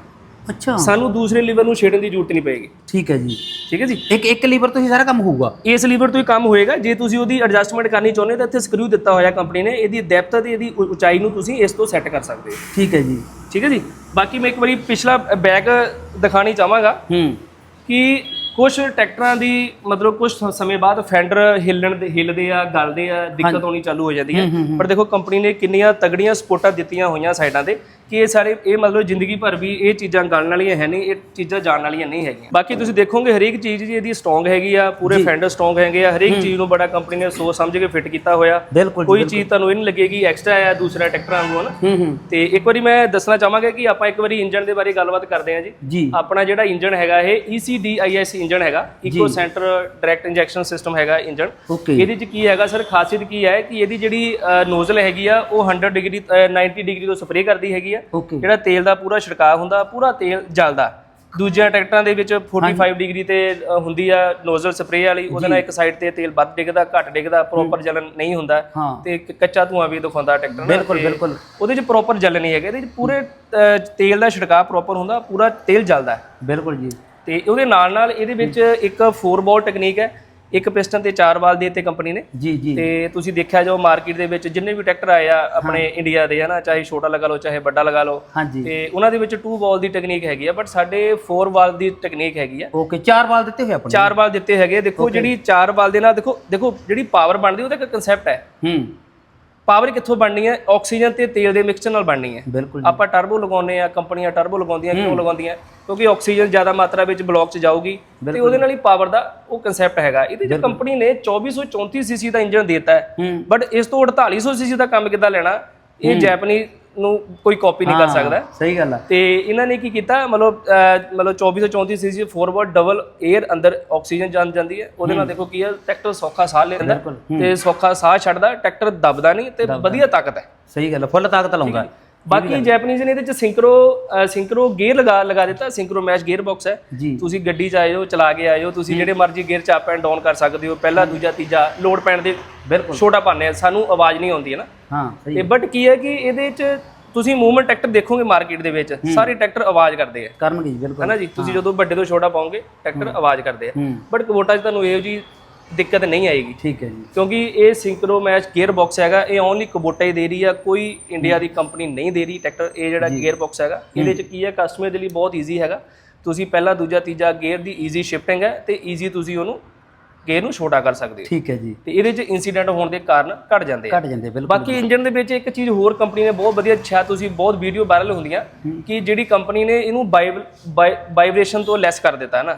ਅੱਛਾ। ਸਾਨੂੰ ਦੂਸਰੇ ਲੀਵਰ ਨੂੰ ਛੇੜਨ ਦੀ ਜ਼ਰੂਰਤ ਨਹੀਂ ਪਏਗੀ। ਠੀਕ ਹੈ ਜੀ। ਠੀਕ ਹੈ ਜੀ? ਇੱਕ ਇੱਕ ਲੀਵਰ ਤੋਂ ਹੀ ਸਾਰਾ ਕੰਮ ਹੋਊਗਾ? ਇਸ ਲੀਵਰ ਤੋਂ ਹੀ ਕੰਮ ਹੋਏਗਾ। ਜੇ ਤੁਸੀਂ ਉਹਦੀ ਐਡਜਸਟਮੈਂਟ ਕਰਨੀ ਚਾਹੁੰਦੇ ਹੋ ਤਾਂ ਇੱਥੇ ਸਕਰੂ ਦਿੱਤਾ ਹੋਇਆ ਕੰਪਨੀ ਨੇ। ਇਹਦੀ ਡੈਪਥ ਤੇ ਇਹਦੀ ਉਚਾਈ ਨੂੰ ਤੁਸੀਂ ਇਸ ਤੋਂ ਸੈੱਟ ਕਰ ਸਕਦੇ ਹੋ। ਠੀਕ ਹੈ ਜੀ। ਠੀਕ ਹੈ ਜੀ? ਬਾਕੀ ਮੈਂ ਇੱਕ ਵਾਰੀ ਪਿਛਲਾ ਬੈਗ ਦਿਖਾਣੀ ਚਾਹਾਂਗਾ ਹੂੰ। ਕਿ ਕੁਝ ਟਰੈਕਟਰਾਂ ਦੀ ਮਤਲਬ ਕੁਝ ਸਮੇਂ ਬਾਅਦ ਫੈਂਡਰ ਹਿੱਲਣ ਦੇ ਹਿੱਲਦੇ ਆ ਗਲਦੇ ਆ ਦਿੱਕਤ ਆਉਣੀ ਚਾਲੂ ਹੋ ਜਾਂਦੀ ਹੈ। ਪਰ ਦੇਖੋ ਕੰਪਨੀ ਨੇ ਕਿੰਨੀਆਂ ਤਗੜੀਆਂ ਸਪੋਰਟਾਂ ਦਿੱਤੀਆਂ ਹੋਈਆਂ ਸਾਈਡਾਂ ਤੇ। ਕਿ ਇਹ ਸਾਰੇ ਇਹ ਮਤਲਬ ਜ਼ਿੰਦਗੀ ਭਰ ਵੀ ਇਹ ਚੀਜ਼ਾਂ ਗਲਣ ਵਾਲੀਆਂ ਹੈ ਨਹੀਂ ਇਹ ਚੀਜ਼ਾਂ ਜਾਣ ਵਾਲੀਆਂ ਨਹੀਂ ਹੈਗੀਆਂ। ਬਾਕੀ ਤੁਸੀਂ ਦੇਖੋਗੇ ਹਰੇਕ ਚੀਜ਼ ਜੀ ਇਹਦੀ ਸਟਰੋਂਗ ਹੈਗੀ ਆ ਪੂਰੇ ਫੈਂਡਰ ਸਟਰੋਂਗ ਹੈਗੇ ਆ ਹਰੇਕ ਚੀਜ਼ ਨੂੰ ਬੜਾ ਕੰਪਨੀ ਨੇ ਸੋਚ ਸਮਝ ਕੇ ਫਿੱਟ ਕੀਤਾ ਹੋਇਆ। ਬਿਲਕੁਲ ਕੋਈ ਚੀਜ਼ ਤੁਹਾਨੂੰ ਇਹ ਨਹੀਂ ਲੱਗੇਗੀ ਐਕਸਟਰਾ ਆ ਦੂਸਰਾ ਟਰੈਕਟਰ ਵਾਂਗੂ ਹਨ? ਤੇ ਇੱਕ ਵਾਰੀ ਮੈਂ ਦੱਸਣਾ ਚਾਹਾਂਗਾ ਕਿ ਆਪਾਂ ਇੱਕ ਵਾਰੀ ਇੰਜਨ ਦੇ ਬਾਰੇ ਗੱਲਬਾਤ ਕਰਦੇ ਹਾਂ ਜੀ। ਆਪਣਾ ਜਿਹੜਾ ਇੰਜਨ ਹੈਗਾ ਇਹ ECDIS ਇੰਜਨ ਹੈਗਾ eco centre direct injection system ਹੈਗਾ ਇੰਜਨ ਓਕੇ। ਇਹਦੇ ਚ ਕੀ ਹੈਗਾ ਸਰ ਖਾਸੀਅਤ ਕੀ ਹੈ ਕਿ ਇਹਦੀ ਜਿਹੜੀ ਨੋਜ਼ਲ ਹੈਗੀ ਆ ਉਹ 100 ਡਿਗਰੀ 90 ਡਿਗਰੀ ਤੋਂ ਸਪਰੇਅ ਕਰਦੀ ਹੈਗੀ ਆ। ਜਿਹੜਾ ਤੇਲ ਦਾ ਪੂਰਾ ਛਿੜਕਾਅ ਹੁੰਦਾ ਪੂਰਾ ਤੇਲ ਜਲਦਾ। ਦੂਜਿਆਂ ਟਰੈਕਟਰਾਂ ਦੇ ਵਿੱਚ 45 ਡਿਗਰੀ ਤੇ ਅ, ਹੁੰਦੀ ਆ ਨੋਜ਼ਲ ਸਪਰੇਅ ਵਾਲੀ ਉਹਦੇ ਨਾਲ ਇੱਕ ਸਾਈਡ ਤੇ ਤੇਲ ਵੱਧ ਡਿੱਗਦਾ ਘੱਟ ਡਿੱਗਦਾ ਪ੍ਰੋਪਰ ਜਲਨ ਨਹੀਂ ਹੁੰਦਾ। ਹਾਂ। ਤੇ ਇੱਕ ਕੱਚਾ ਧੂਆਂ ਵੀ ਦਿਖਾਉਂਦਾ ਟਰੈਕਟਰ ਨਾਲ। ਬਿਲਕੁਲ ਤੇ ਬਿਲਕੁਲ। ਉਹਦੇ 'ਚ ਪ੍ਰੋਪਰ ਜਲ ਨਹੀਂ ਹੈਗਾ। ਇਹਦੇ 'ਚ ਪੂਰੇ ਅ, ਤੇਲ ਦਾ ਛਿੜਕਾਅ ਪ੍ਰੋਪਰ ਹੁੰਦਾ ਪੂਰਾ ਤੇਲ ਜਲਦਾ। ਬਿਲਕੁਲ ਜੀ। ਤੇ ਉਹਦੇ ਨਾਲ ਨਾਲ ਇਹਦੇ ਵਿੱਚ ਇੱਕ 4 ਬਾਲ ਟੈਕਨੀਕ ਹੈ। ਇੱਕ ਪਿਸਟਨ ਤੇ 4 ਬਾਲ ਦੇ ਕੰਪਨੀ ਨੇ। ਜੀ ਜੀ। ਤੇ ਤੁਸੀਂ ਦੇਖਿਆ ਜੋ ਮਾਰਕੀਟ ਦੇ ਵਿੱਚ ਜਿੰਨੇ ਵੀ ਟਰੈਕਟਰ ਆਏ ਆ ਆਪਣੇ ਇੰਡੀਆ ਦੇ ਹਨਾ ਚਾਹੇ ਛੋਟਾ ਲਗਾ ਲਓ ਚਾਹੇ ਵੱਡਾ ਲਗਾ ਲਓ। ਤੇ ਉਹਨਾਂ ਦੇ ਵਿੱਚ 2 ਬਾਲ ਦੀ ਟੈਕਨੀਕ ਹੈਗੀ ਆ ਬਟ ਸਾਡੇ 4 ਬਾਲ ਦੀ ਟੈਕਨੀਕ ਹੈਗੀ ਆ। ਓਕੇ ਚਾਰ ਬਾਲ ਦਿੱਤੇ ਹੋਏ ਆਪਣੇ। ਚਾਰ ਬਾਲ ਦਿੱਤੇ ਹੈਗੇ। ਦੇਖੋ ਜਿਹੜੀ ਚਾਰ ਬਾਲ ਦੇ ਨਾਲ ਦੇਖੋ ਦੇਖੋ ਜਿਹੜੀ ਪਾਵਰ ਬਣਦੀ ਉਹਦਾ ਇੱਕ ਕਨਸੈਪਟ ਹੈ। ਹੂੰ। ਪਾਵਰ ਕਿੱਥੋਂ ਬਣਨੀ ਹੈ? ਆਕਸੀਜਨ ਤੇ ਤੇਲ ਦੇ ਮਿਕਸਚਰ ਨਾਲ ਬਣਨੀ ਹੈ। ਬਿਲਕੁਲ ਆਪਾਂ ਟਰਬੋ ਲਗਾਉਂਦੇ ਆ ਕੰਪਨੀਆਂ ਟਰਬੋ ਲਗਾਉਂਦੀਆਂ ਕਿਉਂ ਲਗਾਉਂਦੀਆਂ? ਕਿਉਂਕਿ ਆਕਸੀਜਨ ਜ਼ਿਆਦਾ ਮਾਤਰਾ ਵਿੱਚ ਬਲੌਕ 'ਚ ਜਾਊਗੀ ਤੇ ਉਹਦੇ ਨਾਲ ਹੀ ਪਾਵਰ ਦਾ ਉਹ ਕਨਸੈਪਟ ਹੈਗਾ। ਇਹਦੇ 'ਚ ਕੰਪਨੀ ਨੇ 2434 ਸੀਸੀ ਦਾ ਇੰਜਨ ਦਿੱਤਾ ਹੈ। ਹੂੰ। ਬਟ ਇਸ ਤੋਂ 4800 ਸੀਸੀ ਦਾ ਕੰਮ ਕਿੱਦਾਂ ਲੈਣਾ? ਇਹ ਜੈਪਨੀਜ਼ ਨੂੰ ਕੋਈ ਕਾਪੀ ਨਹੀਂ ਕਰ ਸਕਦਾ। ਸਹੀ ਗੱਲ ਆ। ਤੇ ਇਹਨਾਂ ਨੇ ਕੀ ਕੀਤਾ? ਮਤਲਬ ਅਹ, ਮਤਲਬ 2434 ਸੀਸੀ ਫੋਰਵਰਡ ਡਬਲ 에ਅਰ ਅੰਦਰ ਆਕਸੀਜਨ ਜਾਂ ਜਾਂਦੀ ਹੈ। ਉਹਦੇ ਨਾਲ ਦੇਖੋ ਕੀ ਹੈ ਟਰੈਕਟਰ ਸੌਖਾ ਸਾਹ ਲੈਂਦਾ। ਤੇ ਸੌਖਾ ਸਾਹ ਛੱਡਦਾ ਟਰੈਕਟਰ ਦਬਦਾ ਨਹੀਂ ਤੇ ਵਧੀਆ ਤਾਕਤ ਹੈ। ਸਹੀ ਗੱਲ ਆ ਫੁੱਲ ਤਾਕਤ ਲਾਉਂਦਾ। ਬਾਕੀ ਜੈਪਨੀਜ਼ ਨੇ ਇਹਦੇ ਚ ਸਿੰਕਰੋ ਸਿੰਕਰੋ ਗੇਅਰ ਲਗਾ ਲਗਾ ਦਿੱਤਾ। ਸਿੰਕਰੋ ਮੈਚ ਗੇਅਰ ਬਾਕਸ ਹੈ। ਤੁਸੀਂ ਗੱਡੀ ਚ ਹੋ ਚਲਾ ਕੇ ਹੋ ਤੁਸੀਂ ਜਿਹੜੇ ਮਰਜ਼ੀ ਗੇਅਰ ਚ ਅਪ ਐਂਡ ਡਾਊਨ ਕਰ ਸਕਦੇ ਹੋ। ਪਹਿਲਾ ਦੂਜਾ ਤੀਜਾ ਲੋਡ ਪੈਣ ਦੇ ਬਿਲਕੁਲ। ਛੋਟਾ ਪਾਣੇ ਸਾਨੂੰ ਆਵਾਜ਼ ਨਹੀਂ ਆਉਂਦੀ ਹੈ ਨਾ। ਹਾਂ ਸਹੀ ਤੇ ਬਟ ਕੀ ਹੈ ਕਿ ਇਹਦੇ ਚ ਤੁਸੀਂ ਮੂਵਮੈਂਟ ਟਰੈਕਟਰ ਦੇਖੋਗੇ ਮਾਰਕੀਟ ਦੇ ਵਿੱਚ ਸਾਰੇ ਟਰੈਕਟਰ ਆਵਾਜ਼ ਕਰਦੇ ਆ। ਕਰਨਗੇ ਬਿਲਕੁਲ। ਹੈਨਾ ਜੀ? ਤੁਸੀਂ ਜਦੋਂ ਵੱਡੇ ਤੋਂ ਛੋਟਾ ਪਾਓਗੇ ਟਰੈਕਟਰ ਆਵਾਜ਼ ਕਰਦੇ ਆ। ਹੂੰ। ਬਟ ਕਵੋਟਾ 'ਚ ਤੁਹਾਨੂੰ ਇਹੋ ਜੀ ਦਿੱਕਤ ਨਹੀਂ ਆਏਗੀ। ਠੀਕ ਹੈ ਜੀ। ਕਿਉਂਕਿ ਇਹ ਸਿੰਕਰੋ ਮੈਚ ਗੇਅਰ ਬਾਕਸ ਹੈਗਾ ਇਹ ਓਨਲੀ ਕਬੋਟਾ ਹੀ ਦੇ ਰਹੀ ਆ ਕੋਈ ਇੰਡੀਆ ਦੀ ਕੰਪਨੀ ਨਹੀਂ ਦੇ ਰਹੀ ਟਰੈਕਟਰ ਇਹ ਜਿਹੜਾ ਗੇਅਰ ਬਾਕਸ ਹੈਗਾ ਇਹਦੇ ਚ ਕੀ ਹੈ ਕਸਟਮਰ ਦੇ ਲਈ ਬਹੁਤ ਈਜ਼ੀ ਹੈਗਾ। ਤੁਸੀਂ ਪਹਿਲਾ ਦੂਜਾ ਤੀਜਾ ਗੇਅਰ ਦੀ ਈਜ਼ੀ ਸ਼ਿਫਟਿੰਗ ਹੈ ਤੇ ਈਜ਼ੀ ਤੁਸੀਂ ਉਹਨੂੰ ਗੇਅਰ ਨੂੰ ਛੋਟਾ ਕਰ ਸਕਦੇ ਹੋ ਠੀਕ ਹੈ ਜੀ। ਤੇ ਇਹਦੇ ਚ ਇਨਸੀਡੈਂਟ ਹੋਣ ਦੇ ਕਾਰਨ ਘਟ ਜਾਂਦੇ ਆ। ਘਟ ਜਾਂਦੇ ਬਿਲਕੁਲ ਬਾਕੀ ਇੰਜਨ ਦੇ ਵਿੱਚ ਇੱਕ ਚੀਜ਼ ਹੋਰ ਕੰਪਨੀ ਨੇ ਬਹੁਤ ਵਧੀਆ ਸ਼ਾਇਦ ਤੁਸੀਂ ਬਹੁਤ ਵੀਡੀਓ ਵਾਇਰਲ ਹੁੰਦੀਆਂ ਕਿ ਜਿਹੜੀ ਕੰਪਨੀ ਨੇ ਇਹਨੂੰ ਵਾਈਬ੍ਰੇਸ਼ਨ ਤੋਂ ਲੈਸ ਕਰ ਦਿੱਤਾ ਹੈ ਨਾ?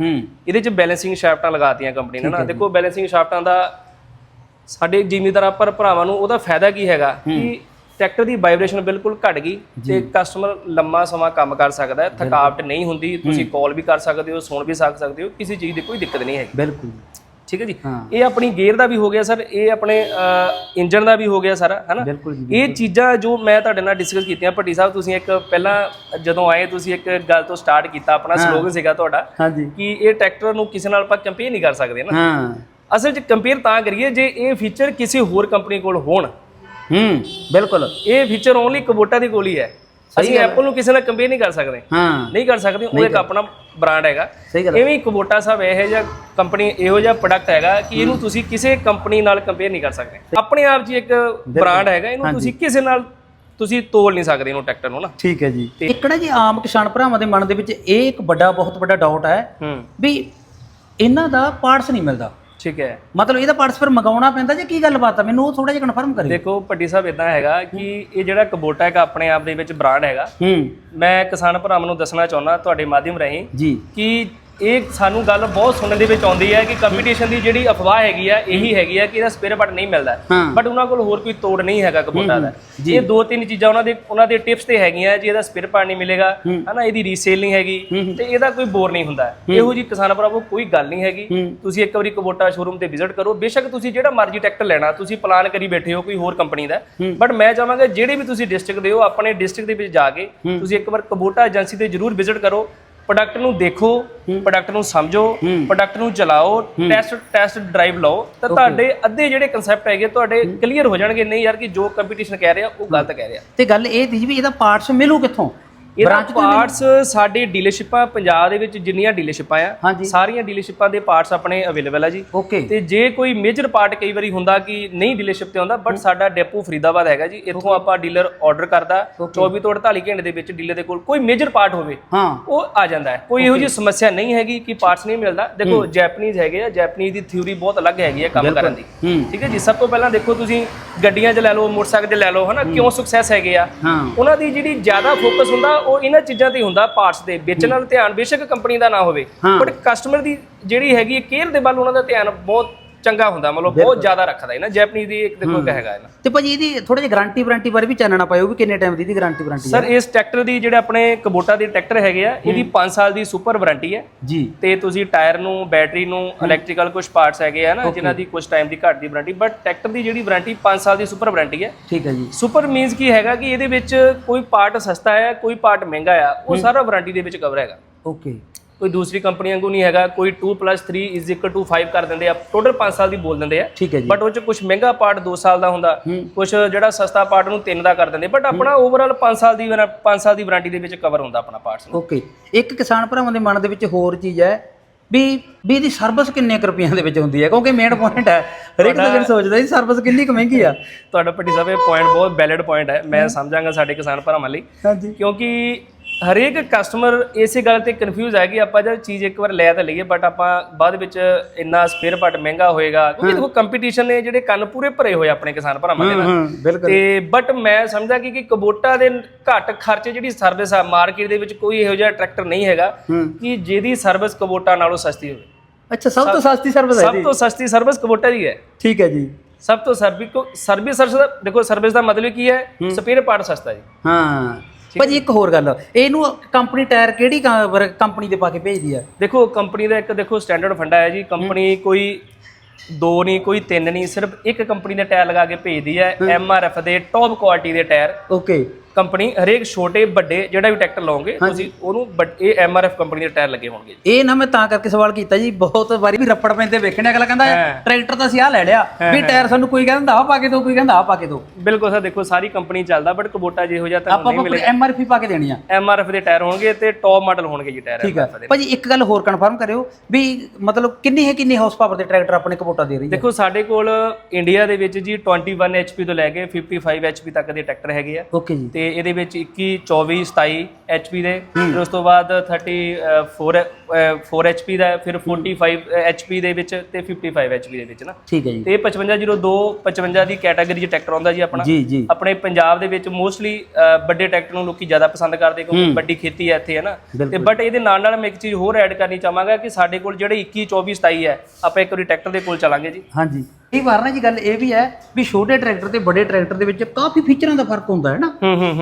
ਇਹਦੇ ਚ ਬੈਲੈਂਸਿੰਗ ਸ਼ਾਫਟਾਂ ਲਗਾਤੀਆਂ ਕੰਪਨੀ ਨੇ ਨਾ। ਦੇਖੋ ਬੈਲੈਂਸਿੰਗ ਸ਼ਾਫਟਾਂ ਦਾ ਸਾਡੇ ਜ਼ਿਮੀਦਾਰਾਂ ਪਰ ਭਰਾਵਾਂ ਨੂੰ ਉਹਦਾ ਫਾਇਦਾ ਕੀ ਹੈਗਾ ਕਿ ਟਰੈਕਟਰ ਦੀ ਵਾਈਬ੍ਰੇਸ਼ਨ ਬਿਲਕੁਲ ਘਟ ਗਈ ਤੇ ਕਸਟਮਰ ਲੰਮਾ ਸਮਾਂ ਕੰਮ ਕਰ ਸਕਦਾ ਹੈ। ਥਕਾਵਟ ਨਹੀਂ ਹੁੰਦੀ। ਤੁਸੀਂ ਕਾਲ ਵੀ ਕਰ ਸਕਦੇ ਹੋ ਸੁਣ ਵੀ ਸਕ ਸਕਦੇ ਹੋ। ਕਿਸੇ ਚੀਜ਼ ਦੀ ਕੋਈ ਦਿੱਕਤ ਨਹੀਂ ਹੈਗੀ। ਬਿਲਕੁਲ। ਠੀਕ ਹੈ ਜੀ। ਇਹ ਆਪਣੀ ਗੇਅਰ ਦਾ ਵੀ ਹੋ ਗਿਆ ਸਰ ਇਹ ਆਪਣੇ ਇੰਜਨ ਦਾ ਵੀ ਹੋ ਗਿਆ ਸਾਰਾ ਹੈਨਾ? ਇਹ ਚੀਜ਼ਾਂ ਜੋ ਮੈਂ ਤੁਹਾਡੇ ਨਾਲ ਡਿਸਕਸ ਕੀਤੀਆਂ ਭੱਟੀ ਸਾਹਿਬ ਤੁਸੀਂ ਇੱਕ ਪਹਿਲਾਂ ਜਦੋਂ ਆਏ ਤੁਸੀਂ ਇੱਕ ਗੱਲ ਤੋਂ ਸਟਾਰਟ ਕੀਤਾ ਆਪਣਾ ਸਲੋਗਨ ਸੀਗਾ ਤੁਹਾਡਾ ਕਿ ਇਹ ਟਰੈਕਟਰ ਨੂੰ ਕਿਸੇ ਨਾਲ ਆਪਾਂ ਕੰਪੇਅਰ ਨਹੀਂ ਕਰ ਸਕਦੇ ਨਾ। ਅਸਲ 'ਚ ਕੰਪੇਅਰ ਤਾਂ ਕਰੀਏ ਜੇ ਇਹ ਫੀਚਰ ਕਿਸੇ ਹੋਰ ਕੰਪਨੀ ਕੋਲ ਹੋਣ। ਹੂੰ ਬਿਲਕੁਲ। ਇਹ ਫੀਚਰ ਓਨਲੀ ਕਬੋਟਾ ਦੀ ਕੋਲ ਹੀ ਹੈ। ਅਸੀਂ ਐਪਲ ਨੂੰ ਕਿਸੇ ਨਾਲ ਕੰਪੇਅਰ ਨਹੀਂ ਕਰ ਸਕਦੇ। ਹਾਂ। ਨਹੀਂ ਕਰ ਸਕਦੇ ਉਹ ਇੱਕ ਆਪਣਾ ਬ੍ਰਾਂਡ ਹੈਗਾ। ਹੀ। ਕਬੋਟਾ ਸਾਹਿਬ ਇਹੋ ਜਿਹਾ ਕੰਪਨੀ ਇਹੋ ਜਿਹਾ ਪ੍ਰੋਡਕਟ ਹੈਗਾ ਕਿ ਇਹਨੂੰ ਤੁਸੀਂ ਕਿਸੇ ਕੰਪਨੀ ਨਾਲ ਕੰਪੇਅਰ ਨਹੀਂ ਕਰ ਸਕਦੇ। ਆਪਣੇ ਆਪ 'ਚ ਇੱਕ ਬ੍ਰਾਂਡ ਹੈਗਾ ਇਹਨੂੰ ਤੁਸੀਂ ਕਿਸੇ ਨਾਲ ਤੁਸੀਂ ਤੋਲ ਨਹੀਂ ਸਕਦੇ ਇਹਨੂੰ ਟਰੈਕਟਰ ਨੂੰ ਨਾ। ਠੀਕ ਹੈ ਜੀ। ਇੱਕ ਨਾ ਜੀ ਆਮ ਕਿਸਾਨ ਭਰਾਵਾਂ ਦੇ ਮਨ ਦੇ ਵਿੱਚ ਇਹ ਇੱਕ ਵੱਡਾ ਬਹੁਤ ਵੱਡਾ ਡਾਊਟ ਹੈ ਹੂੰ। ਵੀ ਇਹਨਾਂ ਦਾ ਪਾਰਟਸ ਨਹੀਂ ਮਿਲਦਾ। ਠੀਕ ਹੈ। ਮਤਲਬ ਇਹਦਾ ਪਾਰਟਸ ਫਿਰ ਮੰਗਾਉਣਾ ਪੈਂਦਾ ਜਾਂ ਕੀ ਗੱਲਬਾਤ ਆ? ਮੈਨੂੰ ਉਹ ਥੋੜਾ ਜਿਹਾ ਕਨਫਰਮ ਕਰਿਓ। ਦੇਖੋ ਭੱਟੀ ਸਾਹਿਬ ਇਦਾਂ ਹੈਗਾ ਕਿ ਇਹ ਜਿਹੜਾ ਕਬੋਟਾ ਹੈਗਾ ਆਪਣੇ ਆਪ ਦੇ ਵਿੱਚ ਬ੍ਰਾਂਡ ਹੈਗਾ। ਹੂੰ। ਮੈਂ ਕਿਸਾਨ ਭਰਾਵਾਂ ਨੂੰ ਦੱਸਣਾ ਚਾਹੁੰਦਾ ਤੁਹਾਡੇ ਮਾਧਿਅਮ ਰਾਹੀਂ ਜੀ। ਕਿ ਇਹ ਸਾਨੂੰ ਗੱਲ ਬਹੁਤ ਸੁਣਨ ਦੇ ਵਿੱਚ ਆਉਂਦੀ ਹੈ ਕਿ ਕੰਪੀਟੀਸ਼ਨ ਦੀ ਜਿਹੜੀ ਅਫਵਾਹ ਹੈਗੀ ਆ ਇਹੀ ਹੈਗੀ ਆ ਕਿ ਇਹਦਾ ਸਪੇਅਰ ਪਾਰਟ ਨਹੀਂ ਮਿਲਦਾ। ਬਟ ਉਹਨਾਂ ਕੋਲ ਹੋਰ ਕੋਈ ਤੋੜ ਨਹੀਂ ਹੈਗਾ ਕਬੋਟਾ ਦਾ। ਇਹ ਦੋ ਤਿੰਨ ਚੀਜ਼ਾਂ ਉਹਨਾਂ ਦੇ ਉਹਨਾਂ ਦੇ ਟਿਪਸ ਤੇ ਹੈਗੀਆਂ ਜੀ ਇਹਦਾ ਸਪੇਅਰ ਪਾਰਟ ਨਹੀਂ ਮਿਲੇਗਾ ਹਨਾ ਇਹਦੀ ਰੀਸੇਲ ਨਹੀਂ ਹੈਗੀ ਤੇ ਇਹਦਾ ਕੋਈ ਬੋਰ ਨਹੀਂ ਹੁੰਦਾ। ਇਹੋ ਜੀ ਕਿਸਾਨ ਭਰਾਵੋ ਕੋਈ ਗੱਲ ਨਹੀਂ ਹੈਗੀ। ਤੁਸੀਂ ਇੱਕ ਵਾਰੀ ਕਬੋਟਾ ਸ਼ੋਰੂਮ ਤੇ ਵਿਜ਼ਿਟ ਕਰੋ। ਬੇਸ਼ੱਕ ਤੁਸੀਂ ਜਿਹੜਾ ਮਰਜ਼ੀ ਟਰੈਕਟਰ ਲੈਣਾ ਤੁਸੀਂ ਪਲਾਨ ਕਰੀ ਬੈਠੇ ਹੋ ਕੋਈ ਹੋਰ ਕੰਪਨੀ ਦਾ। ਬਟ ਮੈਂ ਚਾਹਾਂਗਾ ਜਿਹੜੇ ਵੀ ਤੁਸੀਂ ਡਿਸਟ੍ਰਿਕਟ ਦੇ ਹੋ ਆਪਣੇ ਡਿਸਟ੍ਰਿਕਟ ਦੇ ਵਿੱਚ ਜਾ ਕੇ ਤੁਸੀਂ ਇੱਕ ਵਾਰ ਕਬੋਟਾ ਏਜੰਸੀ ਤੇ ਜਰੂਰ ਵਿਜ਼ਿਟ ਕਰੋ। ਪ੍ਰੋਡਕਟ ਨੂੰ ਦੇਖੋ ਪ੍ਰੋਡਕਟ ਨੂੰ ਸਮਝੋ ਪ੍ਰੋਡਕਟ ਨੂੰ ਚਲਾਓ ਟੈਸਟ ਟੈਸਟ ਡਰਾਈਵ ਲਓ ਤਾਂ ਤੁਹਾਡੇ ਅੱਧੇ ਜਿਹੜੇ ਕਨਸੈਪਟ ਹੈਗੇ ਤੁਹਾਡੇ ਕਲੀਅਰ ਹੋ ਜਾਣਗੇ ਨਹੀਂ ਯਾਰ ਕਿ ਜੋ ਕੰਪੀਟੀਸ਼ਨ ਕਹਿ ਰਿਹਾ ਉਹ ਗਲਤ ਕਹਿ ਰਿਹਾ। ਤੇ ਗੱਲ ਇਹ ਦੀ ਵੀ ਇਹਦਾ ਪਾਰਟਸ ਮਿਲੂ ਕਿੱਥੋਂ? ਇਹਦਾ Branch ਤੋਂ ਹੀ ਪਾਰਟਸ ਸਾਡੇ ਡੀਲਰਸ਼ਿਪਾਂ ਪੰਜਾਬ ਦੇ ਵਿੱਚ ਜਿੰਨੀਆਂ ਡੀਲਰਸ਼ਿਪਾਂ ਆ ਹਾਂਜੀ। ਸਾਰੀਆਂ ਡੀਲਰਸ਼ਿਪਾਂ ਦੇ ਪਾਰਟਸ ਆਪਣੇ ਅਵੇਲੇਬਲ ਆ ਜੀ। ਓਕੇ ਤੇ ਜੇ ਕੋਈ ਮੇਜਰ ਪਾਰਟ ਕਈ ਵਾਰੀ ਹੁੰਦਾ ਕਿ ਨਹੀਂ ਡੀਲਰਸ਼ਿਪ ਤੇ ਹੁੰਦਾ ਬਟ ਸਾਡਾ ਡੈਪੋ ਫਰੀਦਾਬਾਦ ਹੈਗਾ ਜੀ ਇੱਥੋਂ ਆਪਾਂ ਡੀਲਰ ਆਰਡਰ ਕਰਦਾ 24 ਤੋਂ 48 ਘੰਟੇ ਦੇ ਵਿੱਚ ਡੀਲਰ ਦੇ ਕੋਲ ਕੋਈ ਮੇਜਰ ਪਾਰਟ ਹੋਵੇ ਹਾਂ। ਉਹ ਆ ਜਾਂਦਾ ਹੈ। ਕੋਈ ਇਹੋ ਜਿਹੀ ਸਮੱਸਿਆ ਨਹੀਂ ਹੈਗੀ ਕਿ ਪਾਰਟਸ ਨਹੀਂ ਮਿਲਦਾ। ਦੇਖੋ ਜੈਪਨੀਜ਼ ਹੈਗੇ ਆ ਜੈਪਨੀਜ਼ ਦੀ ਥਿਊਰੀ ਬਹੁਤ ਅਲੱਗ ਹੈਗੀ ਹੈ ਕੰਮ ਕਰਨ ਦੀ। ਹੂੰ। ਠੀਕ ਹੈ ਜੀ ਸਭ ਤੋਂ ਪਹਿਲਾਂ ਦੇਖੋ ਤੁਸੀਂ ਗੱਡੀਆਂ 'ਚ ਲੈ ਲਓ ਮੋਟਰਸਾਈਕਲ 'ਚ ਲੈ ਲਓ ਹਨਾ ਕਿਉਂ ਸਕਸੈਸ ਹੈਗੇ ਆ? ਹਾਂ। ਉਹਨਾਂ ਦੀ ਜਿਹੜੀ ਜ਼ਿਆਦਾ ਫੋਕਸ ਹੁੰਦਾ ਉਹ ਇਹਨਾਂ ਚੀਜ਼ਾਂ ਤੇ ਹੁੰਦਾ ਪਾਰਟਸ ਦੇ। ਵੇਚਣ ਨਾਲ ਧਿਆਨ ਬੇਸ਼ੱਕ ਕੰਪਨੀ ਦਾ ਨਾ ਹੋਵੇ। ਬਟ ਕਸਟਮਰ ਦੀ ਜਿਹੜੀ ਹੈਗੀ ਕੇਅਰ ਦੇ ਵੱਲ ਉਹਨਾਂ ਦਾ ਧਿਆਨ ਬਹੁਤ ਚੰਗਾ ਹੁੰਦਾ ਮਤਲਬ ਬਹੁਤ ਜ਼ਿਆਦਾ ਰੱਖਦਾ ਹੈ ਨਾ ਜੈਪਨੀਜ਼ ਦੀ ਇੱਕ ਦੇਖੋ ਇੱਕ ਹੈਗਾ ਹੈ ਨਾ। ਤੇ ਭਾਜੀ ਇਹਦੀ ਥੋੜੀ ਜਿਹੀ ਗਾਰੰਟੀ ਵਾਰੰਟੀ ਬਾਰੇ ਵੀ ਚਾਨਣਾ ਪਾਇਓ ਵੀ ਕਿੰਨੇ ਟਾਈਮ ਦੀ ਇਹਦੀ ਗਾਰੰਟੀ ਵਾਰੰਟੀ ਸਰ ਇਸ ਟਰੈਕਟਰ ਦੀ ਜਿਹੜੇ ਆਪਣੇ ਕਬੋਟਾ ਦੇ ਟਰੈਕਟਰ ਹੈਗੇ ਆ ਇਹਦੀ 5 ਸਾਲ ਦੀ ਸੁਪਰ ਵਾਰੰਟੀ ਹੈ। ਜੀ। ਤੇ ਤੁਸੀਂ ਟਾਇਰ ਨੂੰ ਬੈਟਰੀ ਨੂੰ ਇਲੈਕਟ੍ਰੀਕਲ ਕੁਝ ਪਾਰਟਸ ਹੈਗੇ ਆ ਨਾ ਜਿਨ੍ਹਾਂ ਦੀ ਕੁਝ ਟਾਈਮ ਦੀ ਘੱਟ ਦੀ ਵਾਰੰਟੀ ਬਟ ਟਰੈਕਟਰ ਦੀ ਜਿਹੜੀ ਵਾਰੰਟੀ 5 ਸਾਲ ਦੀ ਸੁਪਰ ਵਾਰੰਟੀ ਹੈ। ਠੀਕ ਹੈ ਜੀ। ਸੁਪਰ ਮੀਨਸ ਕੀ ਹੈਗਾ ਕਿ ਇਹਦੇ ਵਿੱਚ ਕੋਈ ਪਾਰਟ ਸਸਤਾ ਹੈ ਕੋਈ ਪਾਰਟ ਮਹਿੰਗਾ ਆ ਉਹ ਸਾਰਾ ਵਾਰੰਟੀ ਦੇ ਵਿੱਚ ਕਵਰ ਹੈਗਾ। ਓਕੇ ਕੋਈ ਦੂਸਰੀ ਕੰਪਨੀ ਵਾਂਗੂ ਨਹੀਂ ਹੈਗਾ ਕੋਈ 2 3 ਇਜ਼ ਇਕੁਅਲ ਟੂ 5 ਕਰ ਦਿੰਦੇ ਆ ਟੋਟਲ 5 ਸਾਲ ਦੀ ਬੋਲ ਦਿੰਦੇ ਆ। ਠੀਕ ਹੈ ਜੀ। ਬਟ ਉਹ ਚ ਕੁਝ ਮਹਿੰਗਾ ਪਾਰਟ 2 ਸਾਲ ਦਾ ਹੁੰਦਾ ਕੁਝ ਜਿਹੜਾ ਸਸਤਾ ਪਾਰਟ ਨੂੰ 3 ਦਾ ਕਰ ਦਿੰਦੇ ਬਟ ਆਪਣਾ ਓਵਰਆਲ 5 ਸਾਲ ਦੀ 5 ਸਾਲ ਦੀ ਵਾਰੰਟੀ ਦੇ ਵਿੱਚ ਕਵਰ ਹੁੰਦਾ ਆਪਣਾ ਪਾਰਟਸ ਓਕੇ ਇੱਕ ਕਿਸਾਨ ਭਰਾਵਾਂ ਦੇ ਮਨ ਦੇ ਵਿੱਚ ਹੋਰ ਚੀਜ਼ ਹੈ ਵੀ ਵੀ ਇਹਦੀ ਸਰਵਿਸ ਕਿੰਨੇ ਕੁ ਰੁਪਈਆਂ ਦੇ ਵਿੱਚ ਹੁੰਦੀ ਹੈ? ਕਿਉਂਕਿ ਮੇਨ ਪੁਆਇੰਟ ਹੈ ਹਰੇਕ ਦਿਨ ਸੋਚਦਾ ਸੀ ਸਰਵਿਸ ਕਿੰਨੀ ਕੁ ਮਹਿੰਗੀ ਆ। ਤੁਹਾਡਾ ਪੱਟੀ ਸਾਹਿਬ ਇਹ ਪੁਆਇੰਟ ਬਹੁਤ ਵੈਲਿਡ ਪੁਆਇੰਟ ਹੈ। ਮੈਂ ਸਮਝਾਂਗਾ ਸਾਡੇ ਕਿਸਾਨ ਭਰਾਵਾਂ ਲਈ। ਹਾਂਜੀ। ਕਿਉਂਕਿ ਹਰੇਕ ਕਸਟਮਰ ਇਸੇ ਗੱਲ ਤੇ ਕਨਫਿਊਜ਼ ਹੈ ਕਿ ਆਪਾਂ ਜਦ ਚੀਜ਼ ਇੱਕ ਵਾਰ ਲੈ ਤਾਂ ਲਈਏ ਬਟ ਆਪਾਂ ਬਾਅਦ ਵਿੱਚ ਇੰਨਾ ਸਪੇਅਰ ਪਾਰਟ ਮਹਿੰਗਾ ਹੋਏਗਾ। ਕਿਉਂਕਿ ਦੇਖੋ ਕੰਪੀਟੀਸ਼ਨ ਨੇ ਜਿਹੜੇ ਕੰਨ ਪੂਰੇ ਭਰੇ ਹੋਏ ਆਪਣੇ ਕਿਸਾਨ ਭਰਾਵਾਂ ਦੇ ਨਾਲ। ਤੇ ਬਟ ਮੈਂ ਸਮਝਦਾ ਕਿ ਕਿ ਕਬੋਟਾ ਦੇ ਘੱਟ ਖਰਚੇ ਜਿਹੜੀ ਸਰਵਿਸ ਆ ਮਾਰਕੀਟ ਦੇ ਵਿੱਚ ਕੋਈ ਇਹੋ ਜਿਹਾ ਟਰੈਕਟਰ ਨਹੀਂ ਹੈਗਾ ਕਿ ਜਿਹਦੀ ਸਰਵਿਸ ਕਬੋਟਾ ਨਾਲੋਂ ਸਸਤੀ ਹੋਵੇ। ਅੱਛਾ ਸਭ ਤੋਂ ਸਸਤੀ ਸਰਵਿਸ ਹੈ ਸਭ ਤੋਂ ਸਸਤੀ ਸਰਵਿਸ ਕਬੋਟਾ ਦੀ ਹੈ। ਠੀਕ ਹੈ ਜੀ। ਸਭ ਤੋਂ ਸਰਵਿਸ ਕੋ ਸਰਵਿਸ ਦੇਖੋ ਸਰਵਿਸ ਦਾ ਮਤਲਬ ਕੀ ਹੈ? ਸਪੇਅਰ ਪਾਰਟ ਸਸਤਾ ਜੀ। ਹਾਂ। ਭਾਜੀ ਇੱਕ ਹੋਰ ਗੱਲ ਇਹਨੂੰ ਕੰਪਨੀ ਟਾਇਰ ਕਿਹੜੀ ਕੰਪਨੀ ਦੇ ਪਾ ਕੇ ਭੇਜਦੀ ਆ? ਦੇਖੋ ਕੰਪਨੀ ਦਾ ਇੱਕ ਦੇਖੋ ਸਟੈਂਡਰਡ ਫੰਡਾ ਹੈ ਜੀ ਕੰਪਨੀ ਕੋਈ ਦੋ ਨਹੀਂ ਕੋਈ ਤਿੰਨ ਨਹੀਂ ਸਿਰਫ ਇੱਕ ਕੰਪਨੀ ਦੇ ਟਾਇਰ ਲਗਾ ਕੇ ਭੇਜਦੀ ਹੈ। ਐਮ ਆਰ ਐਫ ਦੇ ਟੌਪ ਕੁਆਲਿਟੀ ਦੇ ਟਾਇਰ। ਓਕੇ। ਕੰਪਨੀ ਹਰੇਕ ਛੋਟੇ ਵੱਡੇ ਜਿਹੜਾ ਵੀ ਟਰੈਕਟਰ ਲਾਓਗੇ ਤੁਸੀਂ ਉਹਨੂੰ ਇਹ ਐਮ ਆਰ ਐਫ ਕੰਪਨੀ ਦੇ ਟਾਇਰ ਲੱਗੇ ਹੋਣਗੇ। ਇਹ ਨਾ ਮੈਂ ਤਾਂ ਕਰਕੇ ਸਵਾਲ ਕੀਤਾ ਜੀ ਬਹੁਤ ਵਾਰੀ ਵੀ ਰੱਪੜ ਪੈਂਦੇ ਵੇਖਣੇ ਅਗਲਾ ਕਹਿੰਦਾ ਟਰੈਕਟਰ ਤਾਂ ਅਸੀਂ ਆ ਲੈ ਲਿਆ ਵੀ ਟਾਇਰ ਸਾਨੂੰ ਕੋਈ ਕਹਿੰਦਾ ਆ ਪਾ ਕੇ ਦੋ ਕੋਈ ਕਹਿੰਦਾ ਆ ਪਾ ਕੇ ਦੋ। ਬਿਲਕੁਲ ਸਰ ਦੇਖੋ ਸਾਰੀ ਕੰਪਨੀ ਚੱਲਦਾ ਬਟ ਕਬੋਟਾ ਜਿਹੋ ਜਿਹਾ ਤੁਹਾਨੂੰ ਆਪਾਂ ਨਹੀਂ ਆਪਾਂ ਐਮਆਰਪੀ ਪਾ ਕੇ ਦੇਣੀ ਆ। ਐਮ ਆਰ ਐਫ ਦੇ ਟਾਇਰ ਹੋਣਗੇ ਤੇ ਟੌਪ ਮਾਡਲ ਹੋਣਗੇ ਜੀ ਟਾਇਰ ਠੀਕ ਆ। ਭਾਜੀ ਇੱਕ ਗੱਲ ਹੋਰ ਕਨਫਰਮ ਕਰਿਓ ਵੀ ਮਤਲਬ ਕਿੰਨੀ ਹੈ ਕਿੰਨੀ ਹਾਰਸ ਪਾਵਰ ਦੇ ਟਰੈਕਟਰ ਆਪਣੇ ਕਬੋਟਾ ਦੇ ਰਹੀ ਹੈ? ਦੇਖੋ ਸਾਡੇ ਕੋਲ ਇੰਡੀਆ ਦੇ ਵਿੱਚ ਜੀ 21 HP ਤੋਂ ਲੈ ਕੇ 55 HP ਤੱਕ ਦੇ ਟਰੈਕਟਰ ਹੈਗੇ ਆ। ਓਕੇ ਜੀ। ਤੇ ਇਹਦੇ ਵਿੱਚ 21 24 27 HP ਦੇ। ਫਿਰ ਉਸ ਤੋਂ ਬਾਅਦ 34 ਅ, 4 HP ਦਾ ਫਿਰ 45 HP ਦੇ ਵਿੱਚ ਤੇ 55 HP ਦੇ ਵਿੱਚ ਨਾ। ਠੀਕ ਹੈ ਜੀ। ਤੇ 5502 55 ਦੀ ਕੈਟਾਗਰੀ 'ਚ ਟਰੈਕਟਰ ਆਉਂਦਾ ਜੀ ਆਪਣਾ। ਆਪਣੇ ਪੰਜਾਬ ਦੇ ਵਿੱਚ ਮੋਸਟਲੀ ਵੱਡੇ ਟਰੈਕਟਰ ਨੂੰ ਲੋਕੀ ਜ਼ਿਆਦਾ ਪਸੰਦ ਕਰਦੇ ਕਿਉਂਕਿ ਵੱਡੀ ਖੇਤੀ ਹੈ ਇੱਥੇ ਹੈ ਨਾ। ਤੇ ਬਟ ਇਹਦੇ ਨਾਲ ਨਾਲ ਮੈਂ ਇੱਕ ਚੀਜ਼ ਹੋਰ ਐਡ ਕਰਨੀ ਚਾਹਾਂਗਾ ਕਿ ਸਾਡੇ ਕੋਲ ਜਿਹੜੇ 21 24 27 ਹੈ ਆਪਾਂ ਇੱਕ ਵਾਰੀ ਟਰੈਕਟਰ ਦੇ ਕੋਲ ਚਲਾਂਗੇ ਜੀ। ਹਾਂਜੀ। ਇਹ ਵਾਰ ਨਾ ਜੀ ਗੱਲ ਇਹ ਵੀ ਹੈ ਵੀ ਛੋਟੇ ਟਰੈਕਟਰ ਤੇ ਵੱਡੇ ਟਰੈਕਟਰ ਦੇ ਵਿੱਚ ਕਾਫੀ ਫੀਚਰਾਂ ਦਾ ਫ਼ਰਕ ਹੁੰਦਾ ਹੈ ਨਾ।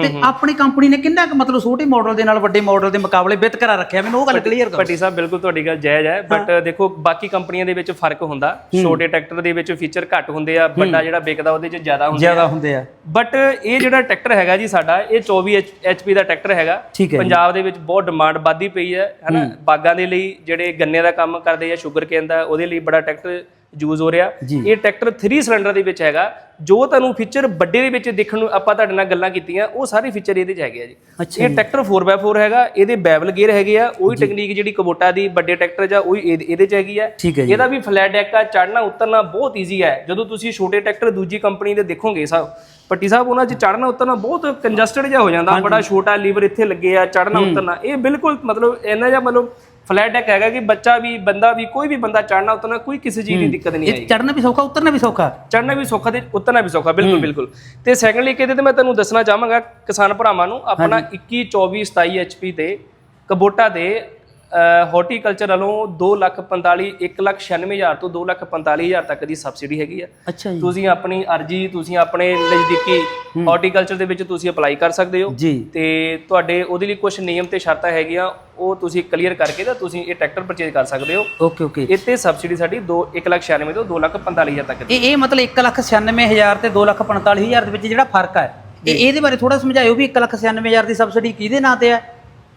ਤੇ ਆਪਣੀ ਕੰਪਨੀ ਨੇ ਕਿੰਨਾ ਕੁ ਮਤਲਬ ਛੋਟੇ ਮਾਡਲ ਦੇ ਨਾਲ ਵੱਡੇ ਮਾਡਲ ਦੇ ਮੁਕਾਬਲੇ ਬਿਹਤਰ ਰੱਖਿਆ ਮੈਨੂੰ ਉਹ ਗੱਲ ਕਲੀਅਰ ਕਰੋ ਪੱਟੀ ਸਾਹਿਬ ਬਿਲਕੁਲ ਤੁਹਾਡੀ ਗੱਲ ਜਾਇਜ਼ ਹੈ ਬਟ ਦੇਖੋ ਬਾਕੀ ਕੰਪਨੀਆਂ ਦੇ ਵਿੱਚ ਫ਼ਰਕ ਹੁੰਦਾ। ਛੋਟੇ ਟਰੈਕਟਰ ਦੇ ਵਿੱਚ ਫੀਚਰ ਘੱਟ ਹੁੰਦੇ ਆ ਵੱਡਾ ਜਿਹੜਾ ਵਿਕਦਾ ਉਹਦੇ 'ਚ ਜ਼ਿਆਦਾ ਹੁੰਦੇ ਆ। ਜ਼ਿਆਦਾ ਹੁੰਦੇ ਆ। ਬਟ ਇਹ ਜਿਹੜਾ ਟਰੈਕਟਰ ਹੈਗਾ ਜੀ ਸਾਡਾ ਇਹ 24 ਐਚਪੀ ਦਾ ਟਰੈਕਟਰ ਹੈਗਾ। ਪੰਜਾਬ ਦੇ ਵਿੱਚ ਬਹੁਤ ਡਿਮਾਂਡ ਵੱਧਦੀ ਪਈ ਹੈ ਹਨਾ। ਬਾਗਾਂ ਦੇ ਲਈ ਜਿਹੜੇ ਗੰਨੇ ਦਾ ਕੰਮ ਕਰਦੇ ਆ ਸ਼ੂਗਰ ਕੇਨ ਦਾ ਉਹਦੇ ਲਈ ਬੜਾ ਟਰੈਕਟਰ ਯੂਜ਼ ਹੋ ਰਿਹਾ। ਇਹ ਟਰੈਕਟਰ 3 ਸਿਲੰਡਰ ਦੇ ਵਿੱਚ ਹੈਗਾ। ਜੋ ਤੁਹਾਨੂੰ ਫੀਚਰ ਵੱਡੇ ਦੇ ਵਿੱਚ ਦੇਖਣ ਨੂੰ ਆਪਾਂ ਤੁਹਾਡੇ ਨਾਲ ਗੱਲਾਂ ਕੀਤੀਆਂ ਉਹ ਸਾਰੇ ਫੀਚਰ ਇਹਦੇ 'ਚ ਹੈਗੇ ਆ ਜੀ। ਇਹ ਟਰੈਕਟਰ 4x4 ਹੈਗਾ ਇਹਦੇ ਬੈਵਲ ਗੇਅਰ ਹੈਗੇ ਆ ਉਹੀ ਟੈਕਨੀਕ ਜਿਹੜੀ ਕਬੋਟਾ ਦੀ ਵੱਡੇ ਟਰੈਕਟਰ ਜਾਂ ਉਹੀ ਇਹਦੇ 'ਚ ਹੈਗੀ ਆ। ਇਹਦਾ ਵੀ ਫਲੈਟ ਡੈਕ ਆ ਚੜਨਾ ਉਤਰਨਾ ਬਹੁਤ ਈਜ਼ੀ ਹੈ ਜਦੋਂ ਤੁਸੀਂ ਛੋਟੇ ਟਰੈਕਟਰ ਦੂਜੀ ਕੰਪਨੀ ਦੇ ਦੇਖੋਗੇ ਸਾਹਿਬ ਪੱਟੀ ਸਾਹਿਬ ਉਹਨਾਂ 'ਚ ਚੜਨਾ ਉਤਰਨਾ ਬਹੁਤ ਕੰਜਸਟਡ ਜਿਹਾ ਹੋ ਜਾਂਦਾ। ਬੜਾ ਛੋਟਾ ਲੀਵਰ ਇੱਥੇ ਲੱਗੇ ਆ ਚੜਨਾ ਉਤਰਨਾ। ਇਹ ਬਿਲਕੁਲ ਮਤਲਬ ਇੰਨਾ ਜਿਹਾ ਮਤਲਬ ਫਲੈਟ ਡੈਕ ਹੈਗਾ ਕਿ ਬੱਚਾ ਵੀ ਬੰਦਾ ਵੀ ਕੋਈ ਵੀ ਬੰਦਾ ਚੜਨਾ ਉਤਰਨਾ ਕੋਈ ਕਿਸੇ ਚੀਜ਼ ਦੀ ਦਿੱਕਤ ਨਹੀਂ ਆਏਗੀ। ਚੜਨਾ ਵੀ ਸੌਖਾ ਉਤਰਨਾ ਵੀ ਸੌਖਾ? ਚੜਨਾ ਵੀ ਸੌਖਾ ਤੇ ਉਤਰਨਾ ਵੀ ਸੌਖਾ ਬਿਲਕੁਲ ਬਿਲਕੁਲ। ਤੇ ਸੈਕੰਡਲੀ ਕਿਤੇ ਤੇ ਮੈਂ ਤੁਹਾਨੂੰ ਦੱਸਣਾ ਚਾਹਾਂਗਾ ਕਿਸਾਨ ਭਰਾਵਾਂ ਨੂੰ ਆਪਣਾ 21 24 27 ਐਚਪੀ ਤੇ ਕਬੋਟਾ ਦੇ ਹਾਰਟੀਕਲਚਰ ਵੱਲੋਂ 2,45 1,96,000 ਤੋਂ 2,45,000 ਤੱਕ ਦੀ ਸਬਸਿਡੀ ਹੈਗੀ ਆ। ਅੱਛਾ ਜੀ। ਤੁਸੀਂ ਆਪਣੀ ਅਰਜੀ ਤੁਸੀਂ ਆਪਣੇ ਨਜ਼ਦੀਕੀ ਹਾਰਟੀਕਲਚਰ ਦੇ ਵਿੱਚ ਤੁਸੀਂ ਅਪਲਾਈ ਕਰ ਸਕਦੇ ਹੋ। ਤੇ ਤੁਹਾਡੇ ਉਹਦੇ ਲਈ ਕੁਝ ਨਿਯਮ ਤੇ ਸ਼ਰਤਾਂ ਹੈਗੀਆਂ ਉਹ ਤੁਸੀਂ ਕਲੀਅਰ ਕਰਕੇ ਤਾਂ ਤੁਸੀਂ ਇਹ ਟਰੈਕਟਰ ਪਰਚੇਜ਼ ਕਰ ਸਕਦੇ ਹੋ। Okay okay. ਇੱਥੇ ਸਬਸਿਡੀ ਸਾਡੀ 2 1,96 ਤੋਂ 2,45,000 ਤੱਕ ਦੀ। ਇਹ ਇਹ ਮਤਲਬ 196000 ਤੇ 245000 ਦੇ ਵਿੱਚ ਜਿਹੜਾ ਫ਼ਰਕ ਹੈ ਇਹ ਇਹਦੇ ਬਾਰੇ ਥੋੜਾ ਸਮਝਾਇਓ ਵੀ 196000 ਦੀ ਸਬਸਿਡੀ ਕਿਹਦੇ ਨਾਂ ਤੇ ਹੈ?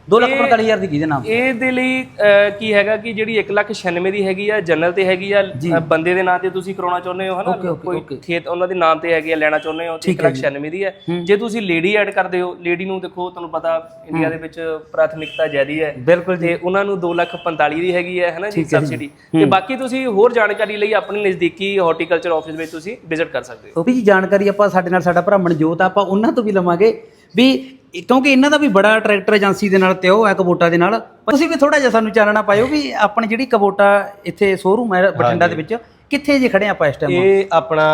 245000 ਦੀ ਕਿਹਦੇ ਨਾਮ? ਇਹਦੇ ਲਈ ਕੀ ਹੈਗਾ ਕਿ ਜਿਹੜੀ 1,96 ਦੀ ਹੈਗੀ ਆ ਜਨਰਲ ਤੇ ਹੈਗੀ ਆ ਬੰਦੇ ਦੇ ਨਾਂ ਤੇ ਤੁਸੀਂ ਕਰਾਉਣਾ ਚਾਹੁੰਦੇ ਹੋ ਹਨਾ? ਕੋਈ। ਖੇਤ ਉਹਨਾਂ ਦੇ ਨਾਮ ਤੇ ਹੈਗੀ ਆ ਲੈਣਾ ਚਾਹੁੰਦੇ ਹੋ ਤੇ 1,96 ਦੀ ਹੈ। ਜੇ ਤੁਸੀਂ ਲੇਡੀ ਐਡ ਕਰਦੇ ਹੋ ਲੇਡੀ ਨੂੰ ਦੇਖੋ ਤੁਹਾਨੂੰ ਪਤਾ ਇੰਡੀਆ ਦੇ ਵਿੱਚ ਪ੍ਰਾਥਮਿਕਤਾ ਜ਼ਿਆਦੀ ਹੈ। ਬਿਲਕੁਲ ਤੇ ਉਹਨਾਂ ਨੂੰ 2,45 ਦੀ ਹੈਗੀ ਹੈ ਹਨਾ ਜੀ ਸਬਸਿਡੀ ਤੇ ਬਾਕੀ ਤੁਸੀਂ ਹੋਰ ਜਾਣਕਾਰੀ ਲਈ ਆਪਣੇ ਨਜ਼ਦੀਕੀ ਹਾਰਟੀਕਲਚਰ ਆਫਿਸ ਵਿੱਚ ਤੁਸੀਂ ਵਿਜ਼ਿਟ ਕਰ ਸਕਦੇ ਹੋ। ਉਹ ਵੀ ਜਾਣਕਾਰੀ ਆਪਾਂ ਸਾਡੇ ਨਾਲ ਸਾਡਾ ਭਰਾ ਮਨਜੋਤ ਆਪਾਂ ਉਹਨਾਂ ਤੋਂ ਵੀ ਲਵਾਂਗੇ ਵੀ ਇਹ- ਕਿਉਂਕਿ ਇਹਨਾਂ ਦਾ ਵੀ ਬੜਾ ਟਰੈਕਟਰ ਏਜੰਸੀ ਦੇ ਨਾਲ ਤੇ ਉਹ ਹੈ ਕਬੋਟਾ ਦੇ ਨਾਲ। ਤੁਸੀਂ ਵੀ ਥੋੜਾ ਜਿਹਾ ਸਾਨੂੰ ਚਾਨਣਾ ਪਾਇਓ ਵੀ ਆਪਣੀ ਜਿਹੜੀ ਕਬੋਟਾ ਇੱਥੇ ਸ਼ੋਰੂਮ ਹੈ ਬਠਿੰਡਾ ਦੇ ਵਿੱਚ ਕਿੱਥੇ ਜੇ ਖੜੇ ਆਪਾਂ ਇਸ ਟਾਈਮ ਇਹ ਆਪਣਾ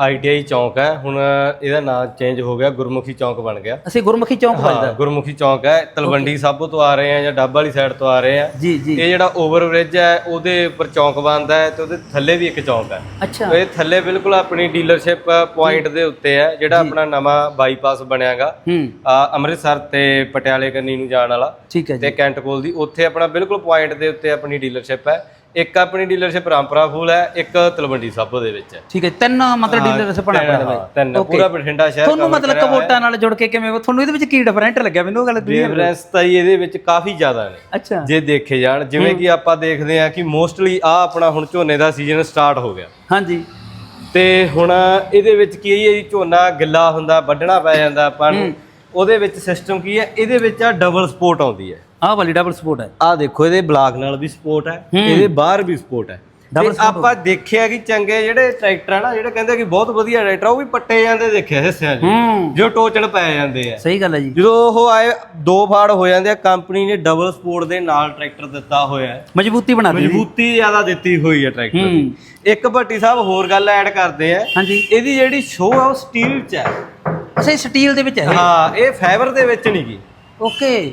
ਆਈਟੀਆਈ ਚੌਂਕ ਹੈ। ਹੁਣ ਇਹਦਾ ਨਾਮ ਚੇਂਜ ਹੋ ਗਿਆ ਗੁਰਮੁਖੀ ਚੌਂਕ ਬਣ ਗਿਆ। ਅਸੀਂ ਗੁਰਮੁਖੀ ਚੌਂਕ ਵੱਜਦਾ ਗੁਰਮੁਖੀ ਚੌਂਕ ਹੈ। ਤਲਵੰਡੀ ਸਾਬੋ ਤੋਂ ਆ ਰਹੇ ਆ ਜਾਂ ਡੱਬ ਵਾਲੀ ਸਾਈਡ ਤੋਂ ਆ ਰਹੇ ਆ ਜੀ ਜੀ। ਇਹ ਜਿਹੜਾ ਓਵਰ ਬ੍ਰਿਜ ਹੈ ਉਹਦੇ ਉੱਪਰ ਚੌਂਕ ਬਣਦਾ ਹੈ ਤੇ ਉਹਦੇ ਥੱਲੇ ਵੀ ਇੱਕ ਚੌਂਕ ਹੈ। ਅੱਛਾ। ਇਹ ਥੱਲੇ ਬਿਲਕੁਲ ਆਪਣੀ ਡੀਲਰਸ਼ਿਪ ਪੁਆਇੰਟ ਦੇ ਉੱਤੇ ਹੈ ਜਿਹੜਾ ਆਪਣਾ ਨਵਾਂ ਬਾਈਪਾਸ ਬਣਿਆਗਾ। ਅੰਮ੍ਰਿਤਸਰ ਤੇ ਪਟਿਆਲੇ ਕੰਨੀ ਨੂੰ ਜਾਣ ਵਾਲਾ ਠੀਕ ਹੈ ਜੀ। ਤੇ ਕੈਂਟ ਕੋਲ ਦੀ। ਉੱਥੇ ਆਪਣਾ ਬਿਲਕੁਲ ਪੁਆਇੰਟ ਦੇ ਉੱਤੇ ਆਪਣੀ ਡੀਲਰਸ਼ਿਪ ਹੈ। ਇੱਕ ਆਪਣੀ ਡੀਲਰਸ਼ਿਪ ਰਾਮਪੁਰਾ ਫੂਲ ਹੈ ਇੱਕ ਤਲਵੰਡੀ ਸਾਬੋ ਦੇ ਵਿੱਚ ਹੈ। ਠੀਕ ਹੈ ਤਿੰਨ ਮਤਲਬ ਡੀਲਰ ਸਪਣਾ ਤਿੰਨ- ਹਾਂ, ਤਿੰਨ ਪੂਰਾ ਬਠਿੰਡਾ ਸ਼ਹਿਰ ਤੁਹਾਨੂੰ cover ਮਤਲਬ ਕਰਿਆ ਹੋਇਆ ਹੈ। ਕਬੋਟਾ ਨਾਲ ਜੁੜ ਕੇ ਕਿਵੇਂ ਤੁਹਾਨੂੰ ਇਹਦੇ ਵਿੱਚ ਕੀ ਡਿਫਰੈਂਟ ਲੱਗਿਆ? ਮੈਨੂੰ ਉਹ ਗੱਲ ਕਰੋ। ਡਿਫਰੈਂਸ ਤਾਂ ਜੀ ਇਹਦੇ ਵਿੱਚ ਕਾਫੀ ਜ਼ਿਆਦਾ ਨੇ। ਅੱਛਾ। ਜੇ ਦੇਖੇ ਜਾਣ ਜਿਵੇਂ ਕਿ ਆਪਾਂ ਦੇਖਦੇ ਹਾਂ ਕਿ ਮੋਸਟਲੀ ਆ ਆਪਣਾ ਹੁਣ ਝੋਨੇ ਦਾ ਸੀਜ਼ਨ ਸਟਾਰਟ ਹੋ ਗਿਆ। ਹਾਂਜੀ। ਤੇ ਹੁਣ ਇਹਦੇ ਵਿੱਚ ਕੀ ਹੈ ਜੀ ਝੋਨਾ ਗਿੱਲਾ ਹੁੰਦਾ ਵੱਢਣਾ ਪੈ ਜਾਂਦਾ ਆਪਾਂ ਨੂੰ। ਉਹਦੇ ਵਿੱਚ ਸਿਸਟਮ ਕੀ ਹੈ? ਇਹਦੇ ਵਿੱਚ ਆ ਡਬਲ ਸਪੋਰਟ ਆਉਂਦੀ ਹੈ। ਆਹ ਵਾਲੀ ਡਬਲ ਸਪੋਰਟ ਹੈ। ਆ ਦੇਖੋ ਇਹਦੇ ਬਲਾਕ ਨਾਲ ਵੀ ਸਪੋਰਟ ਹੈ ਇਹਦੇ ਬਾਹਰ ਵੀ ਸਪੋਰਟ ਹੈ। ਤੇ ਆਪਾਂ ਦੇਖਿਆ ਕਿ ਚੰਗੇ ਜਿਹੜੇ ਟਰੈਕਟਰ ਆ ਨਾ ਜਿਹੜੇ ਕਹਿੰਦੇ ਕਿ ਬਹੁਤ ਵਧੀਆ ਟਰੈਕਟਰ ਉਹ ਵੀ ਪੱਟੇ ਜਾਂਦੇ ਦੇਖਿਆ ਹਿੱਸਿਆਂ 'ਚ। ਜੋ ਟੋਚਣ ਪੈ ਜਾਂਦੇ ਆ। ਸਹੀ ਗੱਲ ਹੈ ਜੀ। ਜਦੋਂ ਉਹ ਆਏ ਦੋ ਫਾੜ ਹੋ ਜਾਂਦੇ ਆ ਕੰਪਨੀ ਨੇ ਡਬਲ ਸਪੋਰਟ ਦੇ ਨਾਲ ਟਰੈਕਟਰ ਦਿੱਤਾ ਹੋਇਆ ਮਜ਼ਬੂਤੀ ਬਣਾ ਦਿੱਤੀ। ਮਜ਼ਬੂਤੀ ਜ਼ਿਆਦਾ ਦਿੱਤੀ ਹੋਈ ਹੈ ਟਰੈਕਟਰ ਦੀ। ਇੱਕ ਭੱਟੀ ਸਾਹਿਬ ਹੋਰ ਗੱਲ ਐਡ ਕਰਦੇ ਆ। ਹਾਂਜੀ। ਇਹਦੀ ਜਿਹੜੀ ਸ਼ੋਅ ਆ ਉਹ ਸਟੀਲ 'ਚ ਹੈ। ਅੱਛਾ ਸਟੀਲ ਦੇ ਵਿੱਚ ਹੈ ਹਾਂ ਇਹ ਫਾਈਬਰ ਦੇ ਵਿੱਚ ਨਹੀਂ ਗੀ ਓਕੇ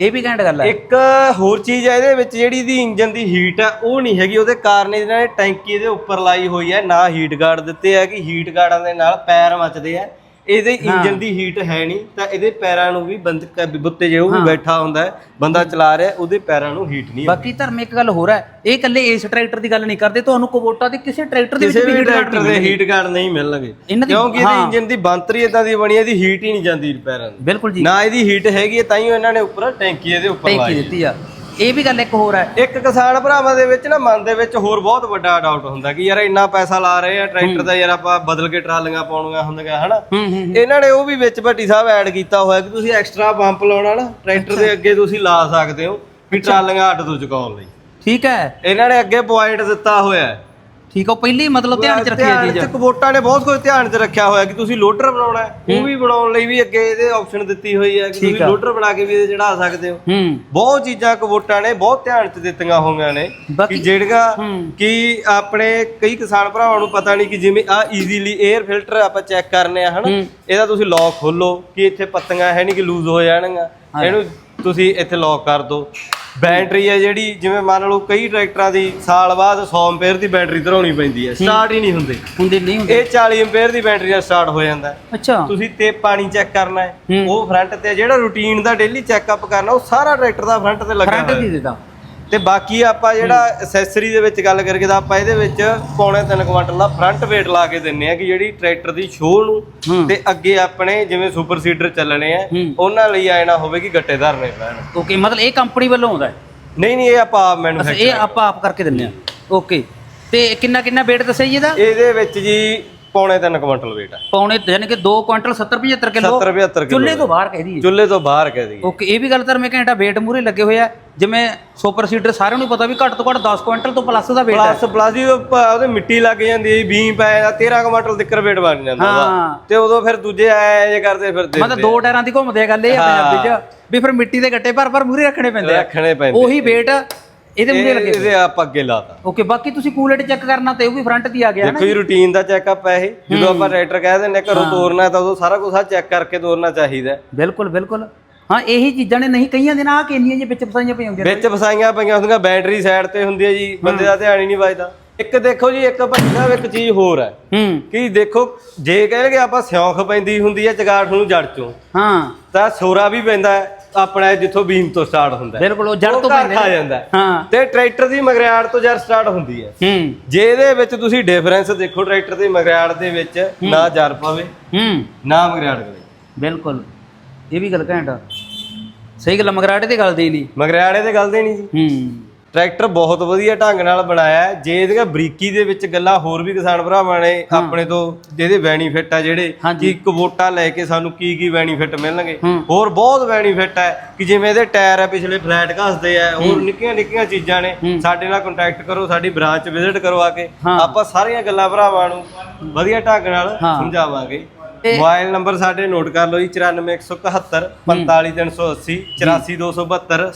ਇਹ ਵੀ ਘੈਂਟ ਗੱਲ ਹੈ ਇੱਕ ਹੋਰ ਚੀਜ਼ ਹੈ ਇਹਦੇ ਵਿੱਚ ਜਿਹੜੀ ਦੀ ਇੰਜਨ ਦੀ ਹੀਟ ਹੈ ਉਹ ਨਹੀਂ ਹੈਗੀ। ਉਹਦੇ ਕਾਰਨ ਇਹਨਾਂ ਨੇ ਟੈਂਕੀ ਇਹਦੇ ਉੱਪਰ ਲਾਈ ਹੋਈ ਹੈ ਨਾ ਹੀਟ ਗਾਰਡ ਦਿੱਤੇ ਆ, ਕਿ ਹੀਟ ਗਾਰਡਾਂ ਦੇ ਨਾਲ ਪੈਰ ਮੱਚਦੇ ਆ। ਇਹਦੇ ਇੰਜਨ ਦੀ ਹੀਟ ਹੈ ਨਹੀਂ ਤਾਂ ਇਹਦੇ ਪੈਰਾਂ ਨੂੰ ਵੀ ਬੰਦ ਬੁੱਤੇ ਜੇ ਉਹ ਵੀ ਬੈਠਾ ਹੁੰਦਾ ਹੈ ਬੰਦਾ ਚਲਾ ਰਿਹਾ ਉਹਦੇ ਪੈਰਾਂ ਨੂੰ ਹੀਟ ਨਹੀਂ ਬਾਕੀ ਧਰਮ ਇੱਕ ਗੱਲ ਹੋਰ ਹੈ ਇਹ ਇਕੱਲੇ ਇਸ ਟਰੈਕਟਰ ਦੀ ਗੱਲ ਨਹੀਂ ਕਰਦੇ ਤੁਹਾਨੂੰ ਕਬੋਟਾ ਦੇ ਕਿਸੇ ਟਰੈਕਟਰ ਦੇ ਵਿੱਚ ਵੀ ਹੀਟ ਟਰੈਕਟਰ ਦੇ ਹੀਟ ਗਾਰਡ ਨਹੀਂ ਮਿਲਣਗੇ। ਕਿਉਂਕਿ। ਇਹਦੀ ਇੰਜਨ ਦੀ ਬੰਤਰੀ ਇਦਾਂ ਦੀ ਬਣੀ ਹੈ ਇਹਦੀ ਹੀਟ ਹੀ ਨਹੀਂ ਜਾਂਦੀ ਪੈਰਾਂ ਨੂੰ ਬਿਲਕੁਲ ਜੀ। ਨਾ ਇਹਦੀ ਹੀਟ ਹੈਗੀ ਹੈ ਤਾਂ ਹੀ ਇਹਨਾਂ ਨੇ ਉੱਪਰ ਟੈਂਕੀ ਇਹਦੇ ਉੱਪਰ ਟੈਂਕੀ ਲਾਈ। ਹੈ। ਦਿੱਤੀ ਆ। ਇਹ ਵੀ ਗੱਲ ਇੱਕ ਹੋਰ ਹੈ। ਇੱਕ ਕਿਸਾਨ ਭਰਾਵਾਂ ਦੇ ਵਿੱਚ ਨਾ ਮਨ ਦੇ ਵਿੱਚ ਹੋਰ ਬਹੁਤ ਵੱਡਾ ਡਾਊਟ ਹੁੰਦਾ ਕਿ ਯਾਰ ਇੰਨਾ ਪੈਸਾ ਲਾ ਰਹੇ ਆ ਟਰੈਕਟਰ ਦਾ ਯਾਰ ਆਪਾਂ ਬਦਲ ਕੇ ਟਰਾਲੀਆਂ ਪਾਉਣੀਆਂ ਹੁੰਦੀਆਂ ਹਨਾ? ਇਹਨਾਂ ਨੇ ਉਹ ਵੀ ਵਿੱਚ ਭੱਟੀ ਸਾਹਿਬ ਐਡ ਕੀਤਾ ਹੋਇਆ ਕਿ ਤੁਸੀਂ ਐਕਸਟਰਾ ਪੰਪ ਲਾਉਣਾ ਨਾ ਟਰੈਕਟਰ ਦੇ ਅੱਗੇ ਤੁਸੀਂ ਲਾ ਸਕਦੇ ਹੋ ਵੀ ਟਰਾਲੀਆਂ ਅੱਡ ਤੋਂ ਚੁਕਾਉਣ ਲਈ। ਠੀਕ ਹੈ। ਇਹਨਾਂ ਨੇ ਅੱਗੇ ਪੁਆਇੰਟ ਦਿੱਤਾ ਹੋਇਆ ਹੈ। ਠੀਕ ਆ ਉਹ ਪਹਿਲੀ ਮਤਲਬ ਧਿਆਨ ਚ ਰੱਖੀ ਧਿਆਨ ਚੀਜ਼। ਚ ਕਬੋਟਾਂ ਨੇ ਬਹੁਤ ਕੁਝ ਧਿਆਨ ਚ ਰੱਖਿਆ ਹੋਇਆ ਕਿ ਤੁਸੀਂ ਲੋਡਰ ਬਣਾਉਣਾ ਹੈ ਉਹ ਵੀ ਬਣਾਉਣ ਲਈ ਵੀ ਅੱਗੇ ਇਹਦੇ ਆਪਸ਼ਨ ਦਿੱਤੀ ਹੋਈ ਹੈ ਕਿ ਤੁਸੀਂ ਲੋਡਰ ਬਣਾ ਕੇ ਵੀ ਇਹਦੇ ਚੜਾ ਸਕਦੇ ਹੋ। ਹੂੰ। ਬਹੁਤ ਚੀਜ਼ਾਂ ਕਬੋਟਾਂ ਨੇ ਬਹੁਤ ਧਿਆਨ ਚ ਦਿੱਤੀਆਂ ਹੋਈਆਂ ਨੇ ਕਿ ਜਿਹੜੀਆਂ ਹੂੰ। ਕਿ ਆਪਣੇ ਕਈ ਕਿਸਾਨ ਭਰਾਵਾਂ ਨੂੰ ਪਤਾ ਨਹੀਂ ਕਿ ਜਿਵੇਂ ਆ ਈਜ਼ੀਲੀ 에ਅਰ ਫਿਲਟਰ ਆਪਾਂ ਚੈੱਕ ਕਰਨੇ ਆ ਹਨਾ? ਇਹਦਾ ਤੁਸੀਂ ਲੌਕ ਖੋਲੋ ਕਿ ਇੱਥੇ ਪੱਤੀਆਂ ਹੈ ਨਹੀਂ ਕਿ ਲੂਜ਼ ਹੋ ਜਾਣਗੀਆਂ। ਇਹਨੂੰ ਤੁਸੀਂ ਇੱਥੇ ਲੌਕ ਕਰ ਦਿਓ। ਬੈਟਰੀ ਹੈ ਜਿਹੜੀ ਜਿਵੇਂ ਮੰਨ ਲਓ ਕਈ ਟਰੈਕਟਰਾਂ ਦੀ ਸਾਲ ਬਾਅਦ 100 ਐਂਪੀਅਰ ਦੀ ਬੈਟਰੀ ਧਰਾਉਣੀ ਪੈਂਦੀ ਹੈ। ਸਟਾਰਟ ਹੀ ਨਹੀਂ ਹੁੰਦੇ। ਹੁੰਦੇ ਨਹੀਂ ਹੁੰਦੇ। ਇਹ 40 ਐਂਪੀਅਰ ਦੀ ਬੈਟਰੀ ਨਾਲ ਸਟਾਰਟ ਹੋ ਜਾਂਦਾ ਅੱਛਾ। ਤੁਸੀਂ ਤੇ ਪਾਣੀ ਚੈੱਕ ਕਰਨਾ ਹੈ। ਉਹ ਫਰੰਟ ਤੇ ਜਿਹੜਾ ਰੂਟੀਨ ਦਾ ਡੇਲੀ ਚੈੱਕਅਪ ਕਰਨਾ ਉਹ ਸਾਰਾ ਟਰੈਕਟਰ ਦਾ ਫਰੰਟ ਤੇ ਲੱਗਿਆ ਫਰੰਟ ਦੀ ਦਿੱਤਾ ਤੇ ਬਾਕੀ ਆਪਾਂ ਜਿਹੜਾ ਐਕਸੈਸਰੀ ਦੇ ਵਿੱਚ ਗੱਲ ਕਰੀਏ ਤਾਂ ਆਪਾਂ ਇਹਦੇ ਵਿੱਚ ਪੌਣੇ 3 ਕੁਇੰਟਲ ਦਾ ਫਰੰਟ weight ਲਾ ਕੇ ਦਿੰਨੇ ਆ ਕਿ ਜਿਹੜੀ ਟਰੈਕਟਰ ਦੀ ਸ਼ੋਅ ਨੂੰ ਤੇ ਅੱਗੇ ਆਪਣੇ ਜਿਵੇਂ ਸੁਪਰ ਸੀਡਰ ਚੱਲਣੇ ਆ ਉਹਨਾਂ ਲਈ ਨਾ ਹੋਵੇ ਕਿ ਗੱਟੇ ਧਰਨੇ ਪੈਣ। ਓਕੇ ਮਤਲਬ ਇਹ ਕੰਪਨੀ ਵੱਲੋਂ ਆਉਂਦਾ ਨਹੀਂ ਨਹੀਂ ਇਹ ਆਪਾਂ ਅੱਛਾ ਮੈਨੂਫੈਕਚਰ ਇਹ ਆਪਾਂ ਆਪ ਕਰਕੇ ਦਿੰਨੇ ਆ। ਓਕੇ ਤੇ ਕਿੰਨਾ ਕਿੰਨਾ weight ਦੱਸਿਆ ਜੀ ਇਹਦਾ? ਇਹਦੇ ਵਿੱਚ ਜੀ ਪੌਣੇ 3 ਕੁਇੰਟਲ weight ਆ। ਪੌਣੇ ਯਾਨੀ ਕਿ 2 ਕੁਇੰਟਲ 70 75 ਕਿਲੋ 70 75 ਕਿਲੋ ਚੁੱਲ੍ਹੇ ਤੋਂ ਬਾਹਰ ਕਹਿ ਦਈਏ। ਚੁੱਲ੍ਹੇ ਤੋਂ ਬਾਹਰ ਕਹਿ ਦਈਏ। ਓਕੇ ਇਹ ਵੀ ਗੱਲ ਤਾਂ ਮੈਂ ਘੰਟਾ weight ਮੂਰੇ ਲੱਗੇ ਹੋਏ ਆ। ਜਿਵੇਂ ਸੁਪਰ ਸੀਡਰ ਸਾਰਿਆਂ ਨੂੰ ਪਤਾ ਵੀ ਘੱਟ ਤੋਂ ਘੱਟ 10 ਕੁਇੰਟਲ ਤੋਂ ਪਲੱਸ ਦਾ weight ਹੈ। ਪਲੱਸ ਪਲੱਸ ਪ- ਉਹਦੇ ਮਿੱਟੀ ਲੱਗ ਜਾਂਦੀ ਹੈ ਬੀਮ ਪੈ ਜਾਂਦਾ 13 ਕੁਇੰਟਲ ਤੱਕ weight ਬਣ ਜਾਂਦਾ ਹਾਂ। ਤੇ ਉਦੋਂ ਫਿਰ ਦੂਜੇ ਐ ਜੇ ਕਰਦੇ ਫਿਰਦੇ ਮਤਲਬ ਦੋ ਟਾਇਰਾਂ ਦੀ ਘੁੰਮਦੇ ਗੱਲ ਇਹ ਆ ਪੰਜਾਬੀ ਚ ਵੀ ਫਿਰ ਮਿੱਟੀ ਦੇ ਗੱਟੇ ਭਰ ਭਰ ਮੂਰੇ ਰੱਖਣੇ ਪੈਂਦੇ ਰੱਖਣੇ ਪੈਂਦੇ ਉਹੀ weight ਇਹਦੇ ਮੂਰੇ ਲੱਗੇ ਇਹਦੇ ਆਪ ਅੱਗੇ ਲਾਤਾ। ਓਕੇ ਬਾਕੀ ਤੁਸੀਂ ਕੂਲੇਟ ਚੈੱਕ ਕਰਨਾ ਤੇ ਉਹ ਵੀ ਫਰੰਟ ਦੀ ਆ ਗਿਆ ਨਾ ਦੇਖੋ ਜੀ। ਰੂਟੀਨ ਦਾ ਚੈੱਕਅਪ ਹੈ ਇਹ। ਜਦੋਂ ਆਪਾਂ ਰਾਈਟਰ ਕਹਿ ਦਿੰਦੇ ਹਾਂ ਘਰੋਂ ਤੋਰਨਾ ਤਾਂ ਉਦੋਂ ਸਾਰਾ ਕੁਝ ਆ ਚੈੱਕ ਕਰਕੇ ਤੋਰਨਾ ਚਾਹੀਦਾ। ਹੈ। ਬਿਲਕੁਲ ਬਿਲਕੁਲ। ਹਾਂ ਇਹੀ ਚੀਜ਼ਾਂ ਨੇ ਨਹੀਂ ਕਈਆਂ ਦੇ ਨਾਲ ਕਿੰਨੀਆਂ ਜੇ ਵਿੱਚ ਫਸਾਈਆਂ ਪਈਆਂ ਹੁੰਦੀਆਂ। ਵਿੱਚ ਫਸਾਈਆਂ ਪਈਆਂ ਹੁੰਦੀਆਂ ਬੈਟਰੀ ਸਾਈਡ ਤੇ ਹੁੰਦੀ ਹੈ ਜੀ ਬੰਦੇ ਦਾ ਧਿਆਨ ਹੀ ਨਹੀਂ ਵੱਜਦਾ। ਇੱਕ ਦੇਖੋ ਜੀ ਇੱਕ ਭਾਈ ਸਾਹਿਬ ਇੱਕ ਚੀਜ਼ ਹੋਰ ਹੈ। ਹੂੰ। ਕਿ ਦੇਖੋ ਜੇ ਕਹਿਣਗੇ ਆਪਾਂ ਸਿਉਂਖ ਪੈਂਦੀ ਹੁੰਦੀ ਹੈ ਚਗਾਠ ਨੂੰ ਜੜ ਚੋਂ ਹਾਂ। ਤਾਂ ਸੋਰਾ ਵੀ ਪੈਂਦਾ ਹੈ। ਆਪਣਾ ਜਿੱਥੋਂ ਬੀਮ ਤੋਂ ਸਟਾਰਟ ਹੁੰਦਾ। ਬਿਲਕੁਲ ਉਹ ਜੜ ਤੋਂ ਪੈਂਦੇ। ਜਾਂਦਾ ਹੈ। ਤੇ ਟਰੈਕਟਰ ਦੀ ਮਗਰਿਆੜ ਤੋਂ ਜੜ ਸਟਾਰਟ ਹੁੰਦੀ ਹੈ। ਹੂੰ। ਜੇ ਇਹਦੇ ਵਿੱਚ ਤੁਸੀਂ ਡਿਫਰੈਂਸ ਦੇਖੋ ਟਰੈਕਟਰ ਦੀ ਮਗਰਿਆੜ ਦੇ ਵਿੱਚ ਨਾ ਜਰ ਪਵੇ ਹੂੰ। ਨਾ ਮਗਰਿਆੜ ਕਰੇ ਬਿਲਕੁਲ। ਇਹ ਵੀ ਗੱਲ ਘੈਂਟ ਆ। ਸਹੀ ਗੱਲ ਆ, ਮਗਰਾੜੇ ਤੇ ਗੱਲ ਦੇ ਨਹੀਂ। ਮਗਰਿਆੜੇ ਤੇ ਗੱਲ ਦੇ ਨਹੀਂ ਜੀ। ਹੂੰ। ਟਰੈਕਟਰ ਬਹੁਤ ਵਧੀਆ ਢੰਗ ਨਾਲ ਬਣਾਇਆ ਜੇ ਇਹਦੀਆਂ ਬਰੀਕੀ ਦੇ ਵਿੱਚ ਗੱਲਾਂ ਹੋਰ ਵੀ ਕਿਸਾਨ ਭਰਾਵਾਂ ਨੇ ਆਪਣੇ ਤੋਂ ਜਿਹਦੇ ਬੈਨੀਫਿਟ ਆ ਜਿਹੜੇ। ਕਿ ਕਵੋਟਾ ਲੈ ਕੇ ਸਾਨੂੰ ਕੀ ਕੀ ਬੈਨੀਫਿਟ ਮਿਲਣਗੇ। ਹੋਰ ਬਹੁਤ ਬੈਨੀਫਿਟ ਹੈ ਕਿ ਜਿਵੇਂ ਇਹਦੇ ਟਾਇਰ ਆ ਪਿਛਲੇ ਫਲੈਟ ਘਸਦੇ ਆ ਹੋਰ ਨਿੱਕੀਆਂ ਨਿੱਕੀਆਂ ਚੀਜ਼ਾਂ ਨੇ। ਸਾਡੇ ਨਾਲ ਕੰਟੈਕਟ ਕਰੋ ਸਾਡੀ ਬ੍ਰਾਂਚ ਵਿਜ਼ਿਟ ਕਰੋ ਆ ਕੇ। ਆਪਾਂ ਸਾਰੀਆਂ ਗੱਲਾਂ ਭਰਾਵਾਂ ਨੂੰ ਵਧੀਆ ਢੰਗ ਨਾਲ। ਸਮਝਾਵਾਂਗੇ। ਮੋਬਾਈਲ ਨੰਬਰ ਸਾਡੇ ਨੋਟ ਕਰ ਲਓ ਜੀ 94171 45380 84272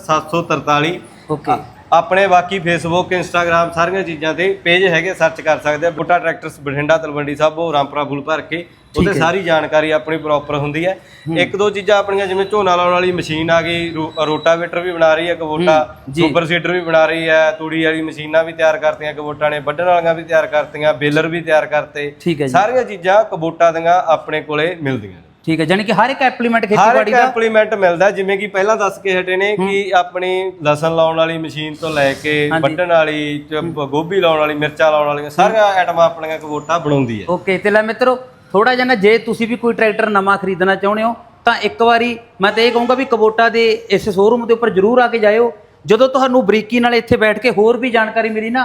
77743 ਓਕੇ ਆਪਣੇ ਬਾਕੀ ਫੇਸਬੁੱਕ ਇੰਸਟਾਗ੍ਰam ਸਾਰੀਆਂ ਚੀਜ਼ਾਂ ਤੇ ਪੇਜ ਹੈਗੇ ਸਰਚ ਕਰ ਸਕਦੇ ਆ। ਬੁੱਟਾ ਟਰੈਕਟਰਸ ਬਠਿੰਡਾ ਤਲਵੰਡੀ ਸਾਬੋ ਰਾਮਪੁਰਾ ਫੁੱਲ ਭਰ ਕੇ। ਉਹਦੇ ਸਾਰੀ ਜਾਣਕਾਰੀ ਆਪਣੀ ਪ੍ਰੋਪਰ ਹੁੰਦੀ ਹੈ। ਇੱਕ ਦੋ ਚੀਜ਼ਾਂ ਆਪਣੀਆਂ ਜਿਵੇਂ ਝੋਨਾ ਲਾਉਣ ਵਾਲੀ ਮਸ਼ੀਨ ਆ ਗਈ ਰੋਟਾਵੇਟਰ ਵੀ ਬਣਾ ਰਹੀ ਹੈ ਕਵੋਟਾ ਜੀ। ਸੁਪਰ ਸੀਡਰ ਵੀ ਬਣਾ ਰਹੀ ਹੈ ਤੂੜੀ ਵਾਲੀ ਮਸ਼ੀਨਾਂ ਵੀ ਤਿਆਰ ਕਰਤੀਆਂ ਕਵੋਟਾ ਨੇ ਵੱਢਣ ਵਾਲੀਆਂ ਵੀ ਤਿਆਰ ਕਰਤੀਆਂ ਬੇਲਰ ਵੀ ਤਿਆਰ ਕਰਤੇ। ਸਾਰੀਆਂ ਚੀਜ਼ਾਂ ਕਬੋਟਾ ਦੀਆਂ ਆਪਣੇ ਕੋਲੇ ਮਿਲਦੀਆਂ ਠੀਕ ਹੈ ਯਾਨੀ ਕਿ ਹਰ ਇੱਕ ਐਪਲੀਮੈਂਟ ਹਰ ਇੱਕ ਖੇਤੀਬਾੜੀ ਦਾ ਇੰਪਲੀਮੈਂਟ ਮਿਲਦਾ ਜਿਵੇਂ ਕਿ ਪਹਿਲਾਂ ਦੱਸ ਕੇ ਹਟੇ ਨੇ ਕਿ ਆਪਣੀ ਲਸਣ ਲਾਉਣ ਵਾਲੀ ਮਸ਼ੀਨ ਤੋਂ ਲੈ ਕੇ। ਵੱਢਣ ਵਾਲੀ ਗੋਭੀ ਲਾਉਣ ਵਾਲੀ ਮਿਰਚਾਂ ਲਾਉਣ ਵਾਲੀਆਂ ਸਾਰੀਆਂ ਆਈਟਮਾਂ ਆਪਣੀਆਂ ਕਬੋਟਾ ਬਣਾਉਂਦੀ ਹੈ। ਓਕੇ ਤੇ ਲੈ ਮਿੱਤਰੋ ਥੋੜਾ ਜਿਹਾ ਨਾ ਜੇ ਤੁਸੀਂ ਵੀ ਕੋਈ ਟਰੈਕਟਰ ਨਵਾਂ ਖਰੀਦਣਾ ਚਾਹੁੰਦੇ ਹੋ ਤਾਂ ਇੱਕ ਵਾਰੀ ਮੈਂ ਤਾਂ ਇਹ ਕਹੂੰਗਾ ਵੀ ਕਬੋਟਾ ਦੇ ਇਸ ਸ਼ੋਰੂਮ ਦੇ ਉੱਪਰ ਜਰੂਰ ਆ ਕੇ ਜਾਇਓ। ਜਦੋਂ ਤੁਹਾਨੂੰ ਬਰੀਕੀ ਨਾਲ ਇੱਥੇ ਬੈਠ ਕੇ ਹੋਰ ਵੀ ਜਾਣਕਾਰੀ ਮਿਲੀ ਨਾ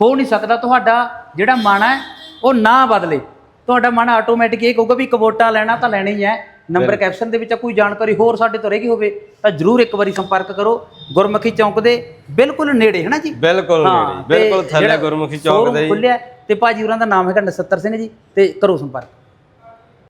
ਹੋ ਨਹੀਂ ਸਕਦਾ ਤੁਹਾਡਾ ਜਿਹੜਾ ਮਨ ਹੈ ਉਹ ਨਾ ਬਦਲੇ। ਤੁਹਾਡਾ ਮਨ ਆਟੋਮੈਟਿਕ ਇਹ ਕਹੂਗਾ ਵੀ ਕਬੋਟਾ ਲੈਣਾ ਤਾਂ ਲੈਣਾ ਹੀ ਹੈ। ਨੰਬਰ ਕੈਪਸ਼ਨ ਦੇ ਵਿੱਚ ਕੋਈ ਜਾਣਕਾਰੀ ਹੋਰ ਸਾਡੇ ਤੋਂ ਰਹਿ ਹੋਵੇ ਤਾਂ ਜਰੂਰ ਇੱਕ ਵਾਰੀ ਸੰਪਰਕ ਕਰੋ। ਗੁਰਮੁਖੀ ਚੌਂਕ ਦੇ ਬਿਲਕੁਲ ਨੇੜੇ ਹੈ ਨਾ ਜੀ? ਬਿਲਕੁਲ ਨੇੜੇ ਬਿਲਕੁਲ ਥੱਲੇ ਗੁਰਮੁਖੀ ਚੌਕ ਦੇ। ਖੁੱਲਿਆ ਤੇ ਭਾਜੀ ਹੋਰਾਂ ਦਾ ਨਾਮ ਹੈਗਾ ਨਸੱਤਰ ਸਿੰਘ ਜੀ ਤੇ ਕਰੋ ਸੰਪਰਕ।